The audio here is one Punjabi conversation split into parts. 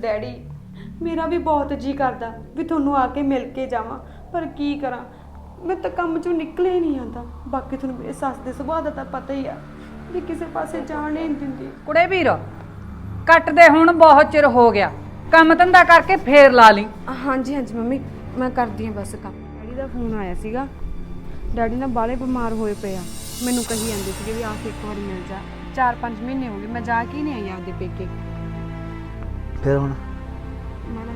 ਡੈਡੀ ਮੇਰਾ ਵੀ ਬਹੁਤ ਜੀ ਕਰਦਾ ਵੀ ਤੁਹਾਨੂੰ ਆ ਕੇ ਮਿਲ ਕੇ ਜਾਵਾਂ ਪਰ ਕੀ ਕਰਾਂ? ਮੈਂ ਤਾਂ ਕੰਮ ਚੋਂ ਨਿਕਲੇ ਹੀ ਨਹੀਂ ਆਂਦਾ ਬਾਕੀ ਤੁਹਾਨੂੰ ਮੇਰੇ ਸੱਸ ਦੇ ਸੁਭਾਅ ਦਾ ਤਾਂ ਪਤਾ ਹੀ ਆ ਵੀ ਕਿਸੇ ਪਾਸੇ ਜਾਣ ਹੀ ਨਹੀਂ ਦਿੰਦੀ। ਕੁੜੇ ਵੀਰ ਕੱਟ ਦੇ ਹੁਣ ਬਹੁਤ ਚਿਰ ਹੋ ਗਿਆ। ਕੰਮ ਧੰਦਾ ਕਰਕੇ ਫੇਰ ਲਾ ਲਈ। ਹਾਂਜੀ ਹਾਂਜੀ ਮੰਮੀ ਮੈਂ ਕਰਦੀ ਹਾਂ ਬਸ ਕੰਮ। ਡੈਡੀ ਦਾ ਫੋਨ ਆਇਆ ਸੀਗਾ। ਡੈਡੀ ਨਾ ਬਾਲੇ ਬਿਮਾਰ ਹੋਏ ਪਏ ਆ। ਮੈਨੂੰ ਕਹੀ ਜਾਂਦੇ ਸੀਗੇ ਵੀ ਆ ਕੇ ਇੱਕ ਵਾਰੀ ਮਿਲ ਜਾ। 4-5 ਮਹੀਨੇ ਹੋ ਗਏ ਮੈਂ ਜਾ ਕੇ ਹੀ ਨਹੀਂ ਆਈ ਆਪਦੇ ਪੇਕੇ। ਫਿਰ ਹੁਣ? ਮੈਡਮ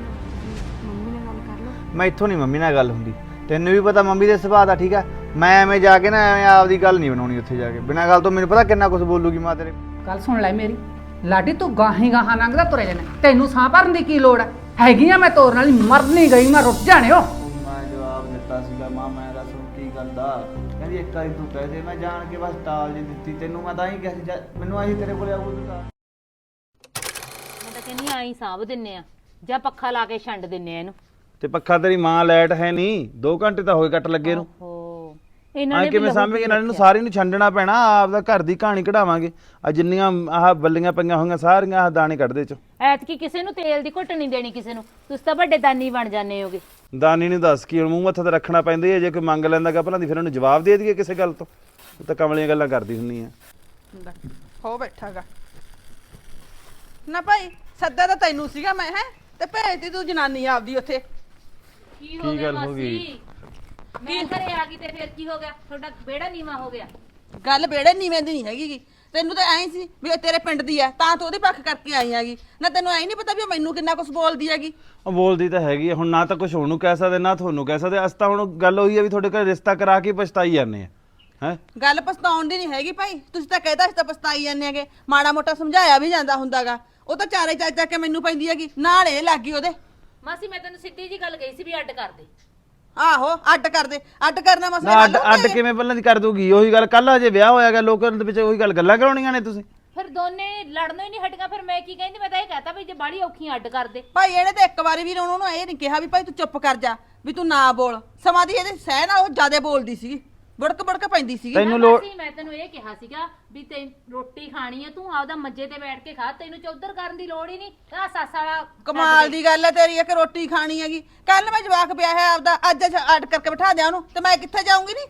ਮੰਮੀ ਨਾਲ ਗੱਲ ਕਰ ਲਓ। ਮੈਂ ਇੱਥੋਂ ਨਹੀਂ ਮੰਮੀ ਨਾਲ ਗੱਲ ਹੁੰਦੀ। ਤੈਨੂੰ ਵੀ ਪਤਾ ਮੰਮੀ ਦੇ ਸੁਭਾਅ ਦਾ ਠੀਕ ਆ? ਮੈਂ ਐਵੇਂ ਜਾ ਕੇ ਨਾ ਐਵੇਂ ਆਪਦੀ ਗੱਲ ਨਹੀਂ ਬਣਾਉਣੀ ਉੱਥੇ ਜਾ ਕੇ। ਬਿਨਾਂ ਗੱਲ ਤੋਂ ਮੈਨੂੰ ਪਤਾ ਕਿੰਨਾ ਕੁਝ ਬੋਲੂਗੀ ਮਾਂ ਤੇਰੇ। ਗੱਲ ਸੁਣ ਲੈ ਮੇਰੀ। ਲਾਡੀ ਤੂੰ ਗਾਹੀ ਗਾਹਾਂ ਲੰਘਦਾ ਤੁਰੇ ਜਾਣਾ ਤੈਨੂੰ ਸਾਹ ਭਰਨ ਦੀ ਕੀ ਲੋੜ ਹੈ ਹੈਗੀ ਆ ਮੈਂ ਤੋਰਨ ਵਾਲੀ ਮਰਨੀ ਗਈ ਮੈਂ ਰੁੱਟ ਜਾਣਿਓ ਮੈਂ ਜਵਾਬ ਦਿੱਤਾ ਸੀਗਾ ਮਾਂ ਮੈਂ ਦੱਸ ਹੁਣ ਕੀ ਗੱਲ ਦਾ। ਕਹਿੰਦੀ ਇੱਕ ਵਾਰੀ ਤੂੰ ਕਹਿ ਦੇ ਮੈਂ ਜਾਣ ਕੇ ਬਸ ਟਾਲ ਜੀ ਦਿੱਤੀ। ਤੈਨੂੰ ਮੈਂ ਤਾਂ ਹੀ ਕਿਹਾ ਸੀ ਜਾ- ਮੈਨੂੰ ਤੇਰੇ ਕੋਲੇ ਕਹਿੰਦੀ ਆਈ ਸਾਂਭ ਦਿੰਨੇ ਆ। ਜਾਂ ਪੱਖਾ ਲਾ ਕੇ ਛੰਡ ਦਿੰਨੇ ਆ ਇਹਨੂੰ। ਤੇ ਪੱਖਾ ਤੇਰੀ ਮਾਂ ਲਾਈਟ ਹੈ ਨਹੀਂ। 2 ਘੰਟੇ ਤਾਂ ਹੋਏ ਕੱਟ ਲੱਗੇ ਨੂੰ। ਇਹਨਾਂ ਆ ਨੇ ਵੀ ਕਿਵੇਂ ਲਹੂ ਸਾਂਭੇਗੇ ਪੀ ਨਾਲ ਇਹਨੂੰ ਰੱਖਿਆ। ਸਾਰੀ ਨੂੰ ਛੰਡਣਾ ਪੈਣਾ ਆਪਦਾ ਘਰ ਦੀ ਕਹਾਣੀ ਕਢਾਵਾਂਗੇ। ਆ ਜਿੰਨੀਆਂ ਆਹ ਬੱਲੀਆਂ ਪਈਆਂ ਹੋਈਆਂ ਸਾਰੀਆਂ ਆਹ ਦਾਣੇ ਕੱਢਦੇ ਚ। ਐਤਕੀ ਕਿਸੇ ਨੂੰ ਤੇਲ ਦੀ ਘੁੱਟ ਨਹੀਂ ਦੇਣੀ ਕਿਸੇ ਨੂੰ। ਤੁਸੀਂ ਤਾਂ ਵੱਡੇ ਦਾਨੀ ਬਣ ਜਾਂਦੇ ਹੋਗੇ। ਦਾਨੀ ਨੂੰ ਦੱਸ ਕੀ ਹੁਣ ਮੂੰਹ ਮੱਥਾ ਤੇ ਰੱਖਣਾ ਪੈਂਦਾ ਹੀ ਹੈ। ਜੇ ਕੋਈ ਮੰਗ ਲੈਂਦਾ ਗਾ ਭਲਾਂ ਦੀ ਫਿਰ ਉਹਨੂੰ ਜਵਾਬ ਦੇ ਦਈਏ ਕਿਸੇ ਗੱਲ ਤੋਂ। ਉਹ ਤਾਂ ਕਮਲੀਆਂ ਗੱਲਾਂ ਕਰਦੀ ਹੁੰਨੀ ਆ। ਹੋ ਬੈਠਾਗਾ ਨਾ ਭਾਈ ਸੱਦਾ ਤਾਂ ਤੈਨੂੰ ਸੀਗਾ ਮੈਂ ਹੈ? ਤੇ ਭੇਜਦੀ ਤੂੰ ਜਨਾਨੀ ਆਪਦੀ ਉੱਥੇ। ਕੀ ਹੋ ਗਿਆ ਗੱਲ ਹੋ ਗਈ? ਮੈਂ ਘਰੇ ਆ ਗਈ ਤੇ ਫਿਰ ਕੀ ਹੋ ਗਿਆ? ਤੁਹਾਡਾ ਬੇੜਾ ਨੀਵਾ ਹੋ ਗਿਆ। ਗੱਲ ਬੇੜੇ ਨੀਵੇਂ ਦੀ ਨਹੀਂ ਹੈਗੀ ਗੀ। ਤੈਨੂੰ ਤਾਂ ਐਂ ਸੀ ਵੀ ਉਹ ਤੇਰੇ ਪਿੰਡ ਦੀ ਆ ਤਾਂ ਤੂੰ ਉਹਦੇ ਪੱਖ ਕਰਕੇ ਆਈ ਹੈਗੀ। ਨਾ ਤੈਨੂੰ ਐਂ ਨਹੀਂ ਪਤਾ ਵੀ ਉਹ ਮੈਨੂੰ ਕਿੰਨਾ ਕੁਝ ਬੋਲਦੀ ਹੈਗੀ। ਉਹ ਬੋਲਦੀ ਤਾਂ ਹੈਗੀ ਆ, ਹੁਣ ਨਾ ਤਾਂ ਕੁਝ ਉਹਨੂੰ ਕਹਿ ਸਕਦੇ ਨਾ ਤੁਹਾਨੂੰ ਕਹਿ ਸਕਦੇ। ਅਸ ਤਾਂ ਹੁਣ ਗੱਲ ਹੋਈ ਆ ਵੀ ਤੁਹਾਡੇ ਘਰ ਰਿਸ਼ਤਾ ਕਰਾ ਕੇ ਪਛਤਾਈ ਜਾਂਦੇ ਆ ਹੈ? ਗੱਲ ਪਛਤਾਉਣ ਦੀ ਨਹੀਂ ਹੈਗੀ ਭਾਈ। ਤੁਸੀਂ ਤਾਂ ਕਹਿਦਾ ਸੀ ਤਾਂ ਪਛਤਾਈ ਜਾਂਦੇ ਹੈਗੇ। ਮਾੜਾ ਮੋਟਾ ਸਮਝਾਇਆ ਵੀ ਜਾਂਦਾ ਹੁੰਦਾਗਾ। ਉਹ ਤਾਂ ਚਾਰੇ ਚੱਜ ਚੱਕ ਕੇ ਮੈਨੂੰ ਪੈਂਦੀ ਹੈਗੀ ਨਾਲ ਇਹ ਲੱਗ ਗਈ ਉਹਦੇ। ਮਾਸੀ ਮੈਂ ਤੈਨੂੰ ਸਿੱਧੀ ਜੀ ਗੱਲ ਕਹੀ ਸੀ ਵੀ ਅੱਡ ਕਰ ਦੇ। ਆਹੋ ਅੱਡ ਕਰ ਦੇ। ਅੱਡ ਕਰਨਾ ਮਸਲਾ ਨਾ ਹੱਲ ਅੱਡ ਅੱਡ। ਕਿਵੇਂ ਪਹਿਲਾਂ ਦੀ ਕਰ ਦੂਗੀ ਉਹੀ ਗੱਲ ਕੱਲ ਹਜੇ ਵਿਆਹ ਹੋਇਆ ਗਿਆ ਲੋਕਾਂ ਦੇ ਵਿੱਚ ਉਹੀ ਗੱਲ ਗੱਲਾਂ ਕਰਾਉਣੀਆਂ ਨੇ ਤੁਸੀਂ। ਫਿਰ ਦੋਨੇ ਲੜਨੋਂ ਹੀ ਨਹੀਂ ਹਟੀਆਂ ਫਿਰ ਮੈਂ ਕੀ ਕਹਿੰਦੀ ਮੈਂ ਤਾਂ ਇਹ ਕਹਤਾ ਵੀ ਜੇ ਬਾੜੀ ਔਖੀ ਅੱਡ ਕਰ ਦੇ। ਭਾਈ ਇਹਨੇ ਤਾਂ ਇੱਕ ਵਾਰੀ ਵੀ ਉਹਨੂੰ ਨੂੰ ਇਹ ਨਹੀਂ ਕਿਹਾ ਵੀ ਭਾਈ ਤੂੰ ਚੁੱਪ ਕਰ ਜਾ ਵੀ ਤੂੰ ਨਾ ਬੋਲ। ਸਮਾਂ ਦੀ ਇਹਦੇ ਸਹਿ ਨਾਲ ਉਹ ਜ਼ਿਆਦਾ ਬੋਲਦੀ ਸੀਗੀ। ਬੜਕ ਬੜਕ ਪੈਂਦੀ ਤੈਨੂੰ ਲੋੜ ਮਾਸੀ, ਮੈਂ ਤੈਨੂੰ ਇਹ ਕਿਹਾ ਸੀਗਾ ਵੀ ਤੇ ਰੋਟੀ ਖਾਣੀ ਆ ਤੂੰ ਆਪਦਾ ਮੰਜੇ ਤੇ ਬੈਠ ਕੇ ਖਾ ਤੈਨੂੰ ਚੌਧਰ ਕਰਨ ਦੀ ਲੋੜ ਹੀ ਨਹੀਂ। ਆ ਸੱਸ ਵਾਲਾ ਕਮਾਲ ਦੀ ਗੱਲ ਹੈ ਤੇਰੀ ਕਿ ਰੋਟੀ ਖਾਣੀ ਹੈਗੀ। ਕੱਲ ਮੈਂ ਜਵਾਕ ਪਿਆ ਹੈ ਆਪਦਾ ਅੱਜ ਅੱਡ ਕਰਕੇ ਬਿਠਾ ਦਿਆਂ ਉਹਨੂੰ ਤੇ ਮੈਂ ਕਿੱਥੇ ਜਾਊਂਗੀ ਨਹੀਂ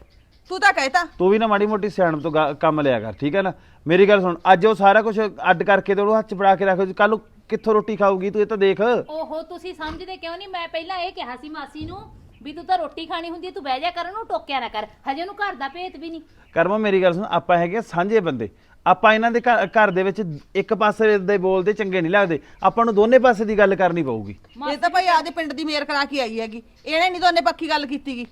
ਤੂੰ ਤਾਂ ਕਹਿਤਾ। ਤੂੰ ਵੀ ਨਾ ਮਾੜੀ ਮੋਟੀ ਸਿਆਣਪ ਤੋਂ ਗਾ- ਕੰਮ ਲਿਆ ਕਰ ਠੀਕ ਹੈ ਨਾ? ਮੇਰੀ ਗੱਲ ਸੁਣ ਅੱਜ ਉਹ ਸਾਰਾ ਕੁਝ ਅੱਡ ਕਰਕੇ ਤੇ ਉਹਨੂੰ ਹੱਥ ਚ ਫੜਾ ਕੇ ਰੱਖੋ ਕੱਲ ਨੂੰ ਕਿੱਥੋਂ ਰੋਟੀ ਖਾਊਗੀ ਤੂੰ ਇਹ ਤਾਂ ਦੇਖ। ਓਹੋ ਤੁਸੀਂ ਸਮਝਦੇ ਕਿਉਂ ਨਹੀਂ ਮੈਂ ਪਹਿਲਾਂ ਇਹ ਕਿਹਾ ਸੀ ਮਾਸੀ ਨੂੰ ਵੀ ਤੂੰ ਤਾਂ ਰੋਟੀ ਖਾਣੀ ਹੁੰਦੀ ਹੈ, ਤੂੰ ਬਹਿ ਜਾ ਕਰ ਉਹਨੂੰ ਟੋਕਿਆ ਨਾ ਕਰ। ਹਜੇ ਉਹਨੂੰ ਘਰ ਦਾ ਭੇਤ ਵੀ ਨਹੀਂ। ਕਰਮਾ ਮੇਰੀ ਗੱਲ ਸੁਣ ਆਪਾਂ ਹੈਗੇ ਸਾਂਝੇ ਬੰਦੇ। ਆਪਾਂ ਇਹਨਾਂ ਦੇ ਘਰ ਘਰ ਦੇ ਵਿੱਚ ਇੱਕ ਪਾਸੇ ਦੇ ਬੋਲਦੇ ਚੰਗੇ ਨਹੀਂ ਲੱਗਦੇ। ਆਪਾਂ ਨੂੰ ਦੋਨੇ ਪਾਸੇ ਦੀ ਗੱਲ ਕਰਨੀ ਪਊਗੀ। ਇਹ ਤਾਂ ਭਾਈ ਆਦੇ ਪਿੰਡ ਦੀ ਮੇਰ ਕਰਾ ਕੇ ਆਈ ਹੈਗੀ। ਇਹਨੇ ਨਹੀਂ ਦੋਨੇ ਪੱਕੀ ਗੱਲ ਕੀਤੀਗੀ।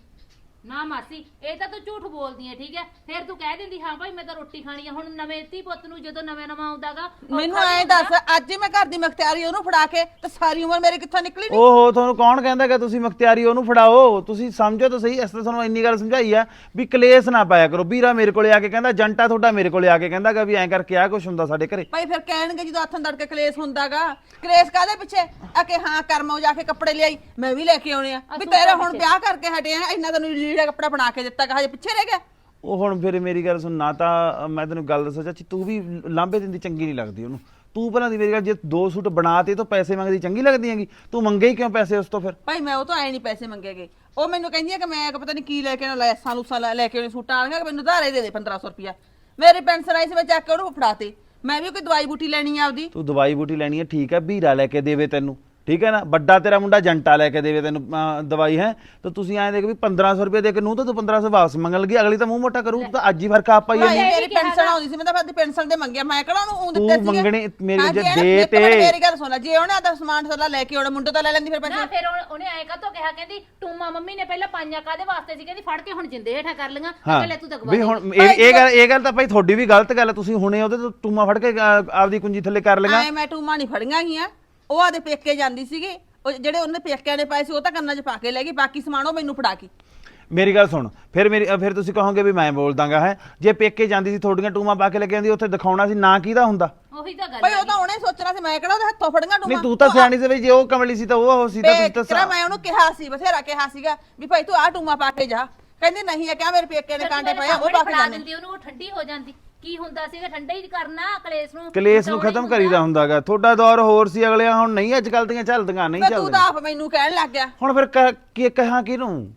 ਨਾ ਮਾਸੀ ਇਹ ਤਾਂ ਤੂੰ ਝੂਠ ਬੋਲਦੀ ਹੈ ਠੀਕ ਹੈ? ਫਿਰ ਤੂੰ ਕਹਿ ਦਿੰਦੀ ਹਾਂ ਭਾਈ ਮੈਂ ਤਾਂ ਰੋਟੀ ਖਾਣੀ ਆ ਹੁਣ ਨਵੇਂ ਧੀ ਪੁੱਤ ਨੂੰ ਜਦੋਂ ਨਵੇਂ ਨਵਾਂ ਆਉਂਦਾਗਾ ਮੈਨੂੰ ਐਂ ਦੱਸ ਅੱਜ ਹੀ ਮੈਂ ਘਰ ਦੀ ਮਖਤਿਆਰੀ ਉਹਨੂੰ ਫੜਾ ਕੇ ਤੇ ਸਾਰੀ ਉਮਰ ਮੇਰੇ ਕਿੱਥੋਂ ਨਿਕਲੀ ਨਹੀਂ ਓਹੋ ਤੁਹਾਨੂੰ ਕੌਣ ਕਹਿੰਦਾ ਕਿ ਤੁਸੀਂ ਮਖਤਿਆਰੀ ਉਹਨੂੰ ਫੜਾਓ? ਤੁਸੀਂ ਸਮਝੋ ਤਾਂ ਸਹੀ ਅਸੀਂ ਤਾਂ ਤੁਹਾਨੂੰ ਇੰਨੀ ਗੱਲ ਸਮਝਾਈ ਆ ਵੀ ਕਲੇਸ਼ ਨਾ ਪਾਇਆ ਕਰੋ। ਵੀਰਾ ਮੇਰੇ ਕੋਲੇ ਆ ਕੇ ਕਹਿੰਦਾ ਜੰਟਾ ਤੁਹਾਡਾ ਮੇਰੇ ਕੋਲੇ ਆ ਕੇ ਕਹਿੰਦਾਗਾ ਵੀ ਐਂ ਕਰਕੇ ਆ ਕੁਝ ਹੁੰਦਾ ਸਾਡੇ ਘਰੇ। ਭਾਈ ਫਿਰ ਕਹਿਣਗੇ ਜਦੋਂ ਹੱਥਾਂ ਦੜ ਕੇ ਕਲੇਸ਼ ਹੁੰਦਾਗਾ। ਕਲੇਸ਼ ਕਾਦੇ ਪਿੱਛੇ? ਆ ਕਿ ਹਾਂ ਕਰਮੋ ਜਾ ਕੇ ਕੱਪੜੇ ਲਿਆਈ ਮੈਂ ਵੀ ਲੈ ਕੇ ਆਉਣੇ ਆ। ਵੀ ਤੇਰੇ ਹੁਣ ਵਿਆਹ ਕਰਕੇ ਹਟੇ ਆ ਇੰਨਾ ਤੈਨੂੰ ਲੀੜਾ ਕੱਪੜਾ ਬਣਾ ਕੇ ਦਿੱਤਾ ਗਾ ਹਜੇ ਪਿੱਛੇ ਰਹਿ ਗਿਆ। ਉਹ ਹੁਣ ਫਿਰ ਮੇਰੀ ਗੱਲ ਸੁਣ ਨਾ ਤਾਂ ਮੈਂ ਤੈਨੂੰ ਗੱਲ ਦੱਸਾਂ ਚਾਚੀ ਤੂੰ ਵੀ ਲਾਂਬੇ ਦਿੰਦੀ ਚੰਗੀ ਨਹੀਂ ਲੱਗਦੀ ਉਹਨੂੰ। ਤੂੰ ਪਹਿਲਾਂ ਦੀ ਮੇਰੀ ਗੱਲ ਜੇ ਦੋ ਸੂਟ ਬਣਾਤੇ ਤਾਂ ਪੈਸੇ ਮੰਗਦੀ ਚੰਗੀ ਲੱਗਦੀ ਹੈਗੀ। ਤੂੰ ਮੰਗੇ ਹੀ ਕਿਉਂ ਪੈਸੇ ਉਸ ਤੋਂ ਫਿਰ? ਭਾਈ ਮੈਂ ਉਹ ਤੋਂ ਐ ਨਹੀਂ ਪੈਸੇ ਮੰਗੇਗੇ ਉਹ ਮੈਨੂੰ ਕਹਿੰਦੀ ਆ ਕਿ ਮੈਂ ਕਿ ਪਤਾ ਨਹੀਂ ਕੀ ਲੈ ਕੇ ਨਾ ਲੈਸਾਂ ਲੂਸਾਂ ਲੈ ਲੈ ਕੇ ਉਹਨੇ ਸੂਟਾਂ ਵਾਲੀਆਂ ਕਿ ਮੈਨੂੰ ਧਾਰੇ ਦੇ ਦੇ 1500 ਰੁਪਿਆ ਮੇਰੀ ਪੈਨਸ਼ਨ ਆਈ ਸੀ ਮੈਂ ਚੱਕ ਕੇ ਉਹਨੂੰ ਫੜਾਤੇ ਮੈਂ ਵੀ ਕੋਈ ਦਵਾਈ ਬੂਟੀ ਲੈਣੀ ਆ ਆਪਦੀ। ਤੂੰ ਦਵਾਈ ਬੂਟੀ ਲੈਣੀ ਹੈ ਠੀਕ ਹੈ ਵੀਰਾ ਲੈ ਕੇ ਦੇਵੇ ਤੈਨੂੰ। ਠੀਕ ਹੈ ਨਾ? ਵੱਡਾ ਤੇਰਾ ਮੁੰਡਾ ਜੰਟਾ ਲੈ ਕੇ ਦੇਵੇ ਤੈਨੂੰ ਦਵਾਈ ਹੈ? ਤਾਂ ਤੁਸੀਂ ਐਂ ਦੇਖ ਵੀ 1500 ਰੁਪਏ ਦੇ ਕੇ ਨੂੰ ਤਾਂ ਤੂੰ 1500 ਵਾਪਸ ਮੰਗਣ ਲੱਗੀ ਅਗਲੀ ਤਾਂ ਮੂੰਹ ਮੋਟਾ ਕਰੂ ਤੂੰ ਤਾਂ ਅੱਜ ਹੀ ਫ਼ਰਕ ਆਪਾ ਹੀ ਭਾਈ ਨਹੀਂ ਮੇਰੀ ਪੈਨਸ਼ਨ ਆਉਂਦੀ ਸੀ ਮੈਂ ਤਾਂ ਆਪਦੀ ਪੈਨਸ਼ਨ ਦੇ ਮੰਗਿਆ ਮੈਂ ਕਿਹੜਾ ਉਹਨੂੰ ਤੂੰ ਦਿੱਤੇ ਸੀਗੇ? ਮੰਗਣੀ ਮੇਰੀ ਜੇ ਦੇ ਤੇ- ਮੇਰੀ ਗੱਲ ਸੁਣ ਲੈ ਜੇ ਉਹਨੇ ਆਦਾ ਸਮਾਨ ਸਾਰਾ ਲੈ ਕੇ ਆਉਣਾ ਮੁੰਡੇ ਤੋਂ ਲੈ ਲੈਂਦੀ ਫਿਰ ਨਾ ਪੈਨਸ਼ਨ ਫਿਰ ਉਹ- ਉਹਨੇ ਐ ਕਾਤੋਂ ਕਿਹਾ ਕਹਿੰਦੀ ਟੂਮਾ ਮੰਮੀ ਨੇ ਪਹਿਲਾਂ ਪਾਈਆਂ ਕਾਦੇ ਵਾਸਤੇ ਸੀ? ਕਹਿੰਦੀ ਫੜ ਕੇ ਹੁਣ ਜਿੰਦੇ ਹੇਠਾਂ ਕਰ ਲਈਆਂ ਮੈਂ ਹਾਂ ਕਿਹਾ ਲੈ ਤੂੰ ਤਾਂ ਵੀ ਹੁਣ ਇਹ ਇਹ ਗੱਲ ਇਹ ਗੱਲ ਤਾਂ ਭਾਈ ਤੁਹਾਡੀ ਵੀ ਗਲਤ ਗੱਲ ਹੈ ਤੁਸੀਂ ਹੁਣੇ ਉਹਦੇ ਤੋਂ ਟੂਮਾ ਫੜ ਕੇ ਆਪਦੀ ਕੁੰਜੀ ਥੱਲੇ ਕਰ ਲਗਾ ਐ ਮੈਂ ਟੂਮਾ ਨਹੀਂ ਫੜੀਆਂ ਗਈਆਂ ਉਹ ਆਦੇ ਪੇਕੇ ਜਾਂਦੀ ਸੀਗੀ ਉਹ ਜਿਹੜੇ ਉਹਨੇ ਪੇਕਿਆਂ ਨੇ ਪਾਏ ਸੀ ਉਹ ਤਾਂ ਕੰਨਾਂ 'ਚ ਪਾ ਕੇ ਲੈ ਗਈ ਬਾਕੀ ਸਮਾਨ ਉਹ ਮੈਨੂੰ ਫੜਾ ਕੇ ਮੇਰੀ ਗੱਲ ਸੁਣ ਫਿਰ ਮੇਰੀ ਅ, ਫਿਰ ਤੁਸੀਂ ਕਹੋਗੇ ਵੀ ਮੈਂ ਬੋਲ ਦਾਂਗਾ ਹੈ? ਜੇ ਪੇਕੇ ਜਾਂਦੀ ਸੀ ਤੁਹਾਡੀਆਂ ਟੂਮਾ ਪਾ ਕੇ ਲੈ ਕੇ ਆਂਦੀ ਉੱਥੇ ਦਿਖਾਉਣਾ ਸੀ ਨਾ ਕਿਹਦਾ ਹੁੰਦਾ? ਉਹੀ ਤਾਂ ਗੱਲ ਭਾਈ ਉਹ ਤਾਂ ਉਹਨੇ ਸੋਚਣਾ ਸੀ ਮੈਂ ਕਿਹੜਾ ਉਹਦੇ ਹੱਥੋਂ ਫੜੀਆਂ ਟੂਮਾ? ਨਹੀਂ ਤੂੰ ਤਾਂ ਸਿਆਣੀ ਸੀ ਬਈ ਜੇ ਉਹ ਕਮਲੀ ਸੀ ਤਾਂ ਉਹ ਉਹ ਸੀ ਤਾਂ ਤੁਸੀਂ ਤਾਂ ਤੇਰਾ ਮੈਂ ਉਹਨੂੰ ਕਿਹਾ ਸੀ ਬਥੇਰਾ ਕਿਹਾ ਸੀਗਾ ਵੀ ਭਾਈ ਤੂੰ ਆ ਟੂਮਾ ਪਾ ਕੇ ਜਾ। ਕਹਿੰਦੀ ਨਹੀਂ ਇਹ ਕਿਹਾ ਮੇਰੇ ਪੇਕਿਆਂ ਨੇ ਕਾਂਟੇ ਪਏ ਆ, ਉਹ ਪਾ ਕੇ ਦਿੰਦੀ ਉਹਨੂੰ ਉਹ ਠੰਡੀ ਹੋ ਜਾਂਦੀ। ਕੀ ਹੁੰਦਾ ਸੀਗਾ? ਠੰਡਾ ਹੀ ਕਰਨਾ ਕਲੇਸ਼ ਨੂੰ। ਕਲੇਸ਼ ਨੂੰ ਖਤਮ। ਕਰੀਦਾ ਹੁੰਦਾਗਾ। ਤੁਹਾਡਾ ਦੌਰ ਹੋਰ ਸੀ ਅਗਲੇ ਹੁਣ ਨਹੀਂ ਅੱਜ ਕੱਲ ਦੀਆਂ ਚੱਲਦੀਆਂ ਨਹੀਂ ਤੂੰ ਤਾਂ ਚੱਲਦੀਆਂ। ਆਪ ਮੈਨੂੰ ਕਹਿਣ ਲੱਗ ਗਿਆ। ਹੁਣ ਫਿਰ ਕ- ਕੀ ਕਹਾਂ ਕਿਹਨੂੰ?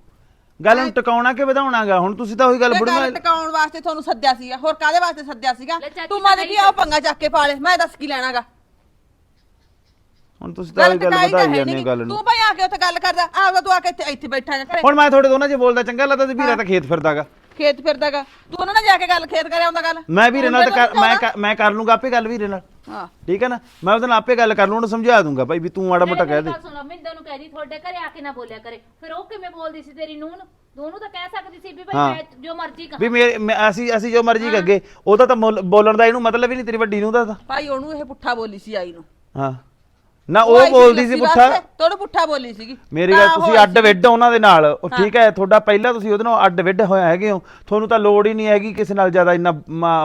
ਗੱਲ ਨੂੰ ਟਿਕਾਉਣਾ ਕਿ ਵਧਾਉਣਾਗਾ? ਹੁਣ ਤੁਸੀਂ ਤਾਂ ਉਹੀ ਗੱਲ ਬੁੜੀਆਂ ਗੱਲ ਟਿਕਾਉਣ ਵਾਸਤੇ ਤੁਹਾਨੂੰ ਸੱਦਿਆ ਸੀਗਾ। ਹੋਰ ਕਾਦੇ ਵਾਸਤੇ ਸੱਦਿਆ ਸੀਗਾ? ਲੈ ਚਾਚੀ ਤੂੰ ਮਨ ਤਾਂ ਕੀ ਆ ਪੰਗਾ ਚੱਕ ਕੇ ਪਾਲੇ ਮੈਂ ਦੱਸ ਕੀ ਲੈਣਾਗਾ? ਹੁਣ ਤੁਸੀਂ ਤਾਂ ਉਹੀ ਗੱਲ ਟਿਕਾਈ ਤਾਂ ਵਧਾਈ ਹੈ ਜਾਂਦੇ ਹੋ ਗੱਲ ਨੂੰ। ਤੂੰ ਭਾਈ ਆ ਕੇ ਉੱਥੇ ਗੱਲ ਕਰਦਾ। ਆਪਦਾ ਤੂੰ ਆ ਕੇ ਇੱਥੇ ਇੱਥੇ ਬੈਠਾ ਜਾ ਘਰੇ। ਹੁਣ ਮੈਂ ਤੁਹਾਡੇ ਦੋਨਾਂ 'ਚ ਬੋਲਦਾ ਚੰਗਾ ਲੱਗਦਾ ਤੇ ਵੀਰਾ ਤਾਂ ਖੇਤ ਫਿਰਦਾਗਾ। ਖੇਤ ਫਿਰਦਾਗਾ ਤੂੰ ਉਹਨਾਂ ਨਾਲ ਜਾ ਕੇ ਗੱਲ ਖੇਤ ਕਰਿਆ ਹੁੰਦਾ ਗੱਲ? ਮੈਂ ਵੀਰੇ ਨਾਲ ਤਾਂ ਕਰ- ਮੈਂ ਕਰ- ਮੈਂ ਕਰ ਲੂੰਗਾ ਆਪੇ ਗੱਲ ਵੀਰੇ ਨਾਲ। ਹਾਂ। ਠੀਕ ਹੈ ਨਾ? ਮੈਂ ਉਹਦੇ ਨਾਲ ਆਪੇ ਗੱਲ ਕਰ ਲੂੰ ਉਹਨੂੰ ਸਮਝਾ ਦੂੰਗਾ ਭਾਈ ਵੀ ਤੂੰ ਮਾੜਾ ਮੋਟਾ ਕਹਿ ਦੇ। ਸੁਣੋ ਮਿੰਦਰ ਨੂੰ ਕਹਿ ਦੀ ਤੁਹਾਡੇ ਘਰੇ ਆ ਕੇ ਨਾ ਬੋਲਿਆ ਕਰੇ। ਫਿਰ ਉਹ ਕਿਵੇਂ ਬੋਲਦੀ ਸੀ ਤੇਰੀ ਨੂੰਹ ਨੂੰ? ਦੋਨੋਂ ਤਾਂ ਕਹਿ ਸਕਦੀ ਸੀ ਵੀ ਭਾਈ। ਮੈਂ ਜੋ ਮਰਜ਼ੀ ਕਹਾਂ। ਵੀ ਮੇਰੇ ਮੈਂ- ਅਸੀਂ ਅਸੀਂ ਜੋ ਮਰਜ਼ੀ ਅੱਗੇ ਉਹਦਾ ਤਾਂ ਮੁੱਲ- ਬੋਲਣ ਦਾ ਇਹਨੂੰ ਮਤਲਬ ਹੀ ਨਹੀਂ ਤੇਰੀ ਵੱਡੀ ਨੂੰ ਦਾ ਤਾਂ। ਭਾਈ ਉਹਨੂੰ ਇਹ ਪੁੱਠਾ ਬੋਲੀ ਸੀ ਆਈ ਨੂੰ। ਹਾਂ। ਨਾ ਉਹ ਬੋਲਦੀ ਸੀ ਪੁੱਠਾ। ਵਾਸਤੇ, ਤੇ ਉਹਨੂੰ ਪੁੱਠਾ ਬੋਲੀ ਸੀਗੀ। ਮੇਰੀ ਗੱਲ ਤੁਸੀਂ ਅੱਡ ਵਿੱਡ ਉਹਨਾਂ ਦੇ ਨਾਲ। ਉਹ ਠੀਕ ਹੈ ਤੁਹਾਡਾ ਪਹਿਲਾਂ ਤੁਸੀਂ ਉਹਦੇ ਨਾਲ ਅੱਡ ਵਿੱਡ ਹੋਇਆ ਹੈਗੇ ਹੋ। ਤੁਹਾਨੂੰ ਤਾਂ ਲੋੜ ਹੀ ਨਹੀਂ ਹੈਗੀ ਕਿਸੇ ਨਾਲ ਜ਼ਿਆਦਾ ਇੰਨਾ